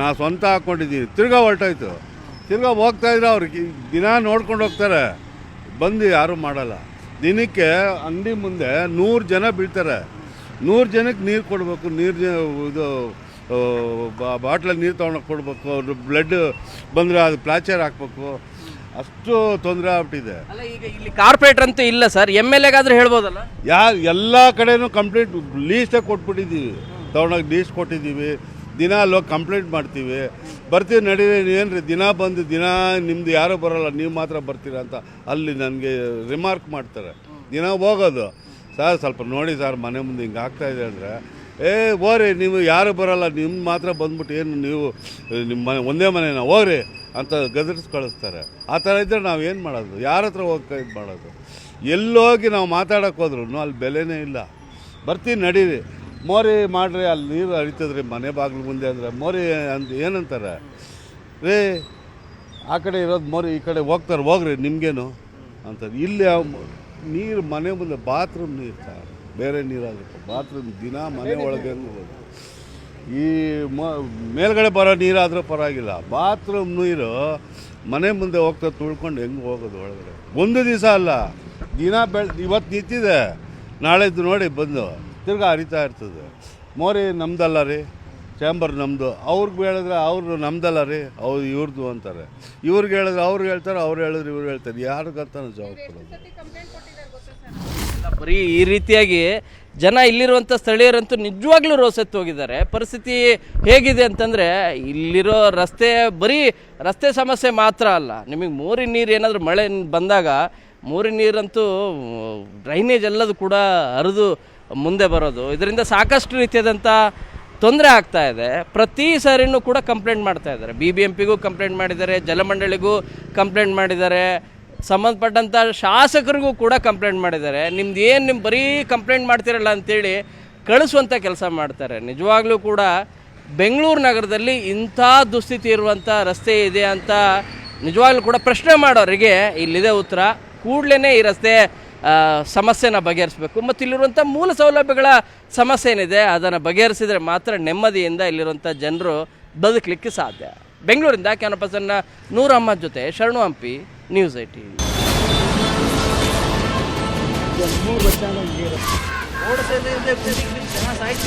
Speaker 13: ನಾ ಸ್ವಂತ ಹಾಕ್ಕೊಂಡಿದ್ದೀನಿ. ತಿರ್ಗಾ ಹೊರಟೋಯ್ತು. ತಿರ್ಗಾ ಹೋಗ್ತಾ ಇದ್ರೆ ಅವ್ರಿಗೆ ದಿನ ನೋಡ್ಕೊಂಡು ಹೋಗ್ತಾರೆ. ಬಂದು ಯಾರೂ ಮಾಡಲ್ಲ. ದಿನಕ್ಕೆ ಅಂಗಡಿ ಮುಂದೆ ನೂರು ಜನ ಬೀಳ್ತಾರೆ. ನೂರು ಜನಕ್ಕೆ ನೀರು ಕೊಡಬೇಕು. ನೀರು ಇದು ಬಾಟ್ಲಲ್ಲಿ ನೀರು ತೊಗೊಂಡೋಗಿ ಕೊಡಬೇಕು ಅವ್ರ ಬ್ಲಡ್ ಬಂದರೆ ಅದು ಪ್ಲಾಚರ್ ಹಾಕ್ಬೇಕು. ಅಷ್ಟು ತೊಂದರೆ ಆಗ್ಬಿಟ್ಟಿದೆ.
Speaker 3: ಅಲ್ಲ ಈಗ ಇಲ್ಲಿ ಕಾರ್ಪೊರೇಟರ್ ಅಂತೂ ಇಲ್ಲ ಸರ್ ಎಂ ಎಲ್ ಎಗಾದ್ರೂ ಹೇಳ್ಬೋದಲ್ಲ?
Speaker 13: ಯಾ ಎಲ್ಲ ಕಡೆನೂ ಕಂಪ್ಲೇಂಟ್ ಲೀಸ್ಟೇ ಕೊಟ್ಬಿಟ್ಟಿದ್ದೀವಿ. ತೊಗೊಂಡೋಗಿ ಲೀಸ್ಟ್ ಕೊಟ್ಟಿದ್ದೀವಿ. ದಿನ ಅಲ್ಲೋಗಿ ಕಂಪ್ಲೇಂಟ್ ಮಾಡ್ತೀವಿ. ಬರ್ತೀವಿ ನಡೀರಿ ಏನು ರೀ ದಿನ ಬಂದು ದಿನ ನಿಮ್ದು ಯಾರೂ ಬರೋಲ್ಲ ನೀವು ಮಾತ್ರ ಬರ್ತೀರ ಅಂತ ಅಲ್ಲಿ ನನಗೆ ರಿಮಾರ್ಕ್ ಮಾಡ್ತಾರೆ. ದಿನ ಹೋಗೋದು. ಸರ್ ಸ್ವಲ್ಪ ನೋಡಿ ಸರ್ ಮನೆ ಮುಂದೆ ಹಿಂಗೆ ಆಗ್ತಾಯಿದೆ ಅಂದರೆ ಏ ಹೋರಿ ನೀವು ಯಾರು ಬರೋಲ್ಲ ನಿಮ್ಮ ಮಾತ್ರ ಬಂದ್ಬಿಟ್ಟು ಏನು ನೀವು, ನಿಮ್ಮ ಮನೆ, ಒಂದೇ ಮನೆನ? ಹೋಗ್ರಿ ಅಂತ ಗದರಿಸಿ ಕಳಿಸ್ತಾರೆ. ಆ ಥರ ಇದ್ದರೆ ನಾವು ಏನು ಮಾಡೋದು? ಯಾರ ಹತ್ರ ಹೋಗಿ ಇದು ಮಾಡೋದು? ಎಲ್ಲೋಗಿ ನಾವು ಮಾತಾಡೋಕೆ ಹೋದ್ರೂ ಅಲ್ಲಿ ಬೆಲೆನೇ ಇಲ್ಲ. ಬರ್ತೀನಿ, ನಡೀರಿ. ಮೋರಿ ಮಾಡ್ರಿ, ಅಲ್ಲಿ ನೀರು ಹರಿತದ್ರಿ, ಮನೆ ಬಾಗಿಲು ಮುಂದೆ ಅಂದರೆ. ಮೋರಿ ಅಂತ ಏನಂತಾರೆ? ರೇ ಆ ಕಡೆ ಇರೋದು ಮೋರಿ, ಈ ಕಡೆ ಹೋಗ್ತಾರೆ, ಹೋಗ್ರಿ, ನಿಮಗೇನು? ಅಂತ ಇಲ್ಲಿ ನೀರು ಮನೆ ಮುಂದೆ, ಬಾತ್ರೂಮ್ ನೀರು ಬೇರೆ ನೀರಾಗುತ್ತೆ. ಬಾತ್ರೂಮ್ ದಿನ ಮನೆ ಒಳಗೆ ಈ ಮ, ಮೇಲ್ಗಡೆ ಬರೋ ನೀರಾದರೂ ಪರವಾಗಿಲ್ಲ. ಬಾತ್ರೂಮ್ ನೀರು ಮನೆ ಮುಂದೆ ಹೋಗ್ತಾ ತುಳ್ಕೊಂಡು ಹೆಂಗೆ ಹೋಗೋದು ಒಳಗಡೆ? ಒಂದು ದಿವಸ ಅಲ್ಲ. ದಿನ ಬೆಳ್, ಇವತ್ತು ನಿಂತಿದೆ. ನಾಳೆದು ನೋಡಿ ಬಂದು. ತಿರ್ಗಾ ಹರಿತಾ ಇರ್ತದೆ. ಮೋರಿ, ನಮ್ದಲ್ಲ ರೀ. ಚಾಂಬರ್ ನಮ್ಮದು ಅವ್ರಿಗೆ ಹೇಳಿದ್ರೆ ಅವರು ನಮ್ದಲ್ಲ ರೀ. ಅವ್ರು ಇವ್ರದ್ದು ಅಂತಾರೆ. ಇವ್ರಿಗೆ ಹೇಳಿದ್ರೆ ಅವ್ರಿಗೆ ಹೇಳ್ತಾರೆ, ಅವ್ರು ಹೇಳಿದ್ರೆ ಇವ್ರು ಹೇಳ್ತಾರೆ. ಯಾರಿಗಂತ ಜವಾಬ್ದಾರಿ.
Speaker 3: ಬರೀ ಈ ರೀತಿಯಾಗಿ ಜನ ಇಲ್ಲಿರುವಂಥ ಸ್ಥಳೀಯರಂತೂ ನಿಜವಾಗ್ಲೂ ರೋಸೆತ್ತು ಹೋಗಿದ್ದಾರೆ. ಪರಿಸ್ಥಿತಿ ಹೇಗಿದೆ ಅಂತಂದರೆ ಇಲ್ಲಿರೋ ರಸ್ತೆ ಬರೀ ರಸ್ತೆ ಸಮಸ್ಯೆ ಮಾತ್ರ ಅಲ್ಲ. ನಿಮಗೆ ಮೋರಿ ನೀರು ಏನಾದರೂ ಮಳೆ ಬಂದಾಗ ಮೋರಿ ನೀರಂತೂ ಡ್ರೈನೇಜ್ ಎಲ್ಲದು ಕೂಡ ಹರಿದು ಮುಂದೆ ಬರೋದು. ಇದರಿಂದ ಸಾಕಷ್ಟು ರೀತಿಯಾದಂಥ ತೊಂದರೆ ಆಗ್ತಾ ಇದೆ. ಪ್ರತಿ ಸಾರಿನೂ ಕೂಡ ಕಂಪ್ಲೇಂಟ್ ಮಾಡ್ತಾ ಇದ್ದಾರೆ. ಬಿ ಬಿ ಎಂ ಪಿಗೂ ಕಂಪ್ಲೇಂಟ್ ಮಾಡಿದ್ದಾರೆ. ಜಲಮಂಡಳಿಗೂ ಕಂಪ್ಲೇಂಟ್ ಮಾಡಿದ್ದಾರೆ. ಸಂಬಂಧಪಟ್ಟಂಥ ಶಾಸಕರಿಗೂ ಕೂಡ ಕಂಪ್ಲೇಂಟ್ ಮಾಡಿದ್ದಾರೆ. ನಿಮ್ದು ಏನು ನಿಮ್ಮ ಬರೀ ಕಂಪ್ಲೇಂಟ್ ಮಾಡ್ತಿರಲ್ಲ ಅಂತೇಳಿ ಕಳಿಸುವಂಥ ಕೆಲಸ ಮಾಡ್ತಾರೆ. ನಿಜವಾಗ್ಲೂ ಕೂಡ ಬೆಂಗಳೂರು ನಗರದಲ್ಲಿ ಇಂಥ ದುಸ್ಥಿತಿ ಇರುವಂಥ ರಸ್ತೆ ಇದೆ ಅಂತ ನಿಜವಾಗ್ಲೂ ಕೂಡ ಪ್ರಶ್ನೆ ಮಾಡೋರಿಗೆ ಇಲ್ಲಿದೆ ಉತ್ತರ. ಕೂಡಲೇ ಈ ರಸ್ತೆ ಸಮಸ್ಯೆನ ಬಗೆಹರಿಸಬೇಕು. ಮತ್ತು ಇಲ್ಲಿರುವಂಥ ಮೂಲ ಸೌಲಭ್ಯಗಳ ಸಮಸ್ಯೆ ಏನಿದೆ, ಅದನ್ನು ಬಗೆಹರಿಸಿದರೆ ಮಾತ್ರ ನೆಮ್ಮದಿಯಿಂದ ಇಲ್ಲಿರುವಂಥ ಜನರು ಬದುಕಲಿಕ್ಕೆ ಸಾಧ್ಯ. ಬೆಂಗಳೂರಿಂದ ಕ್ಯಾನಪಸನ್ನ ನೂರ್ ಅಹ್ಮದ್ ಜೊತೆ ಶರಣು ಹಂಪಿ. ನ್ಯೂಸ್ ಐಟಿ.
Speaker 14: ಓಡಿಸೋದೇ ಸೈಟ್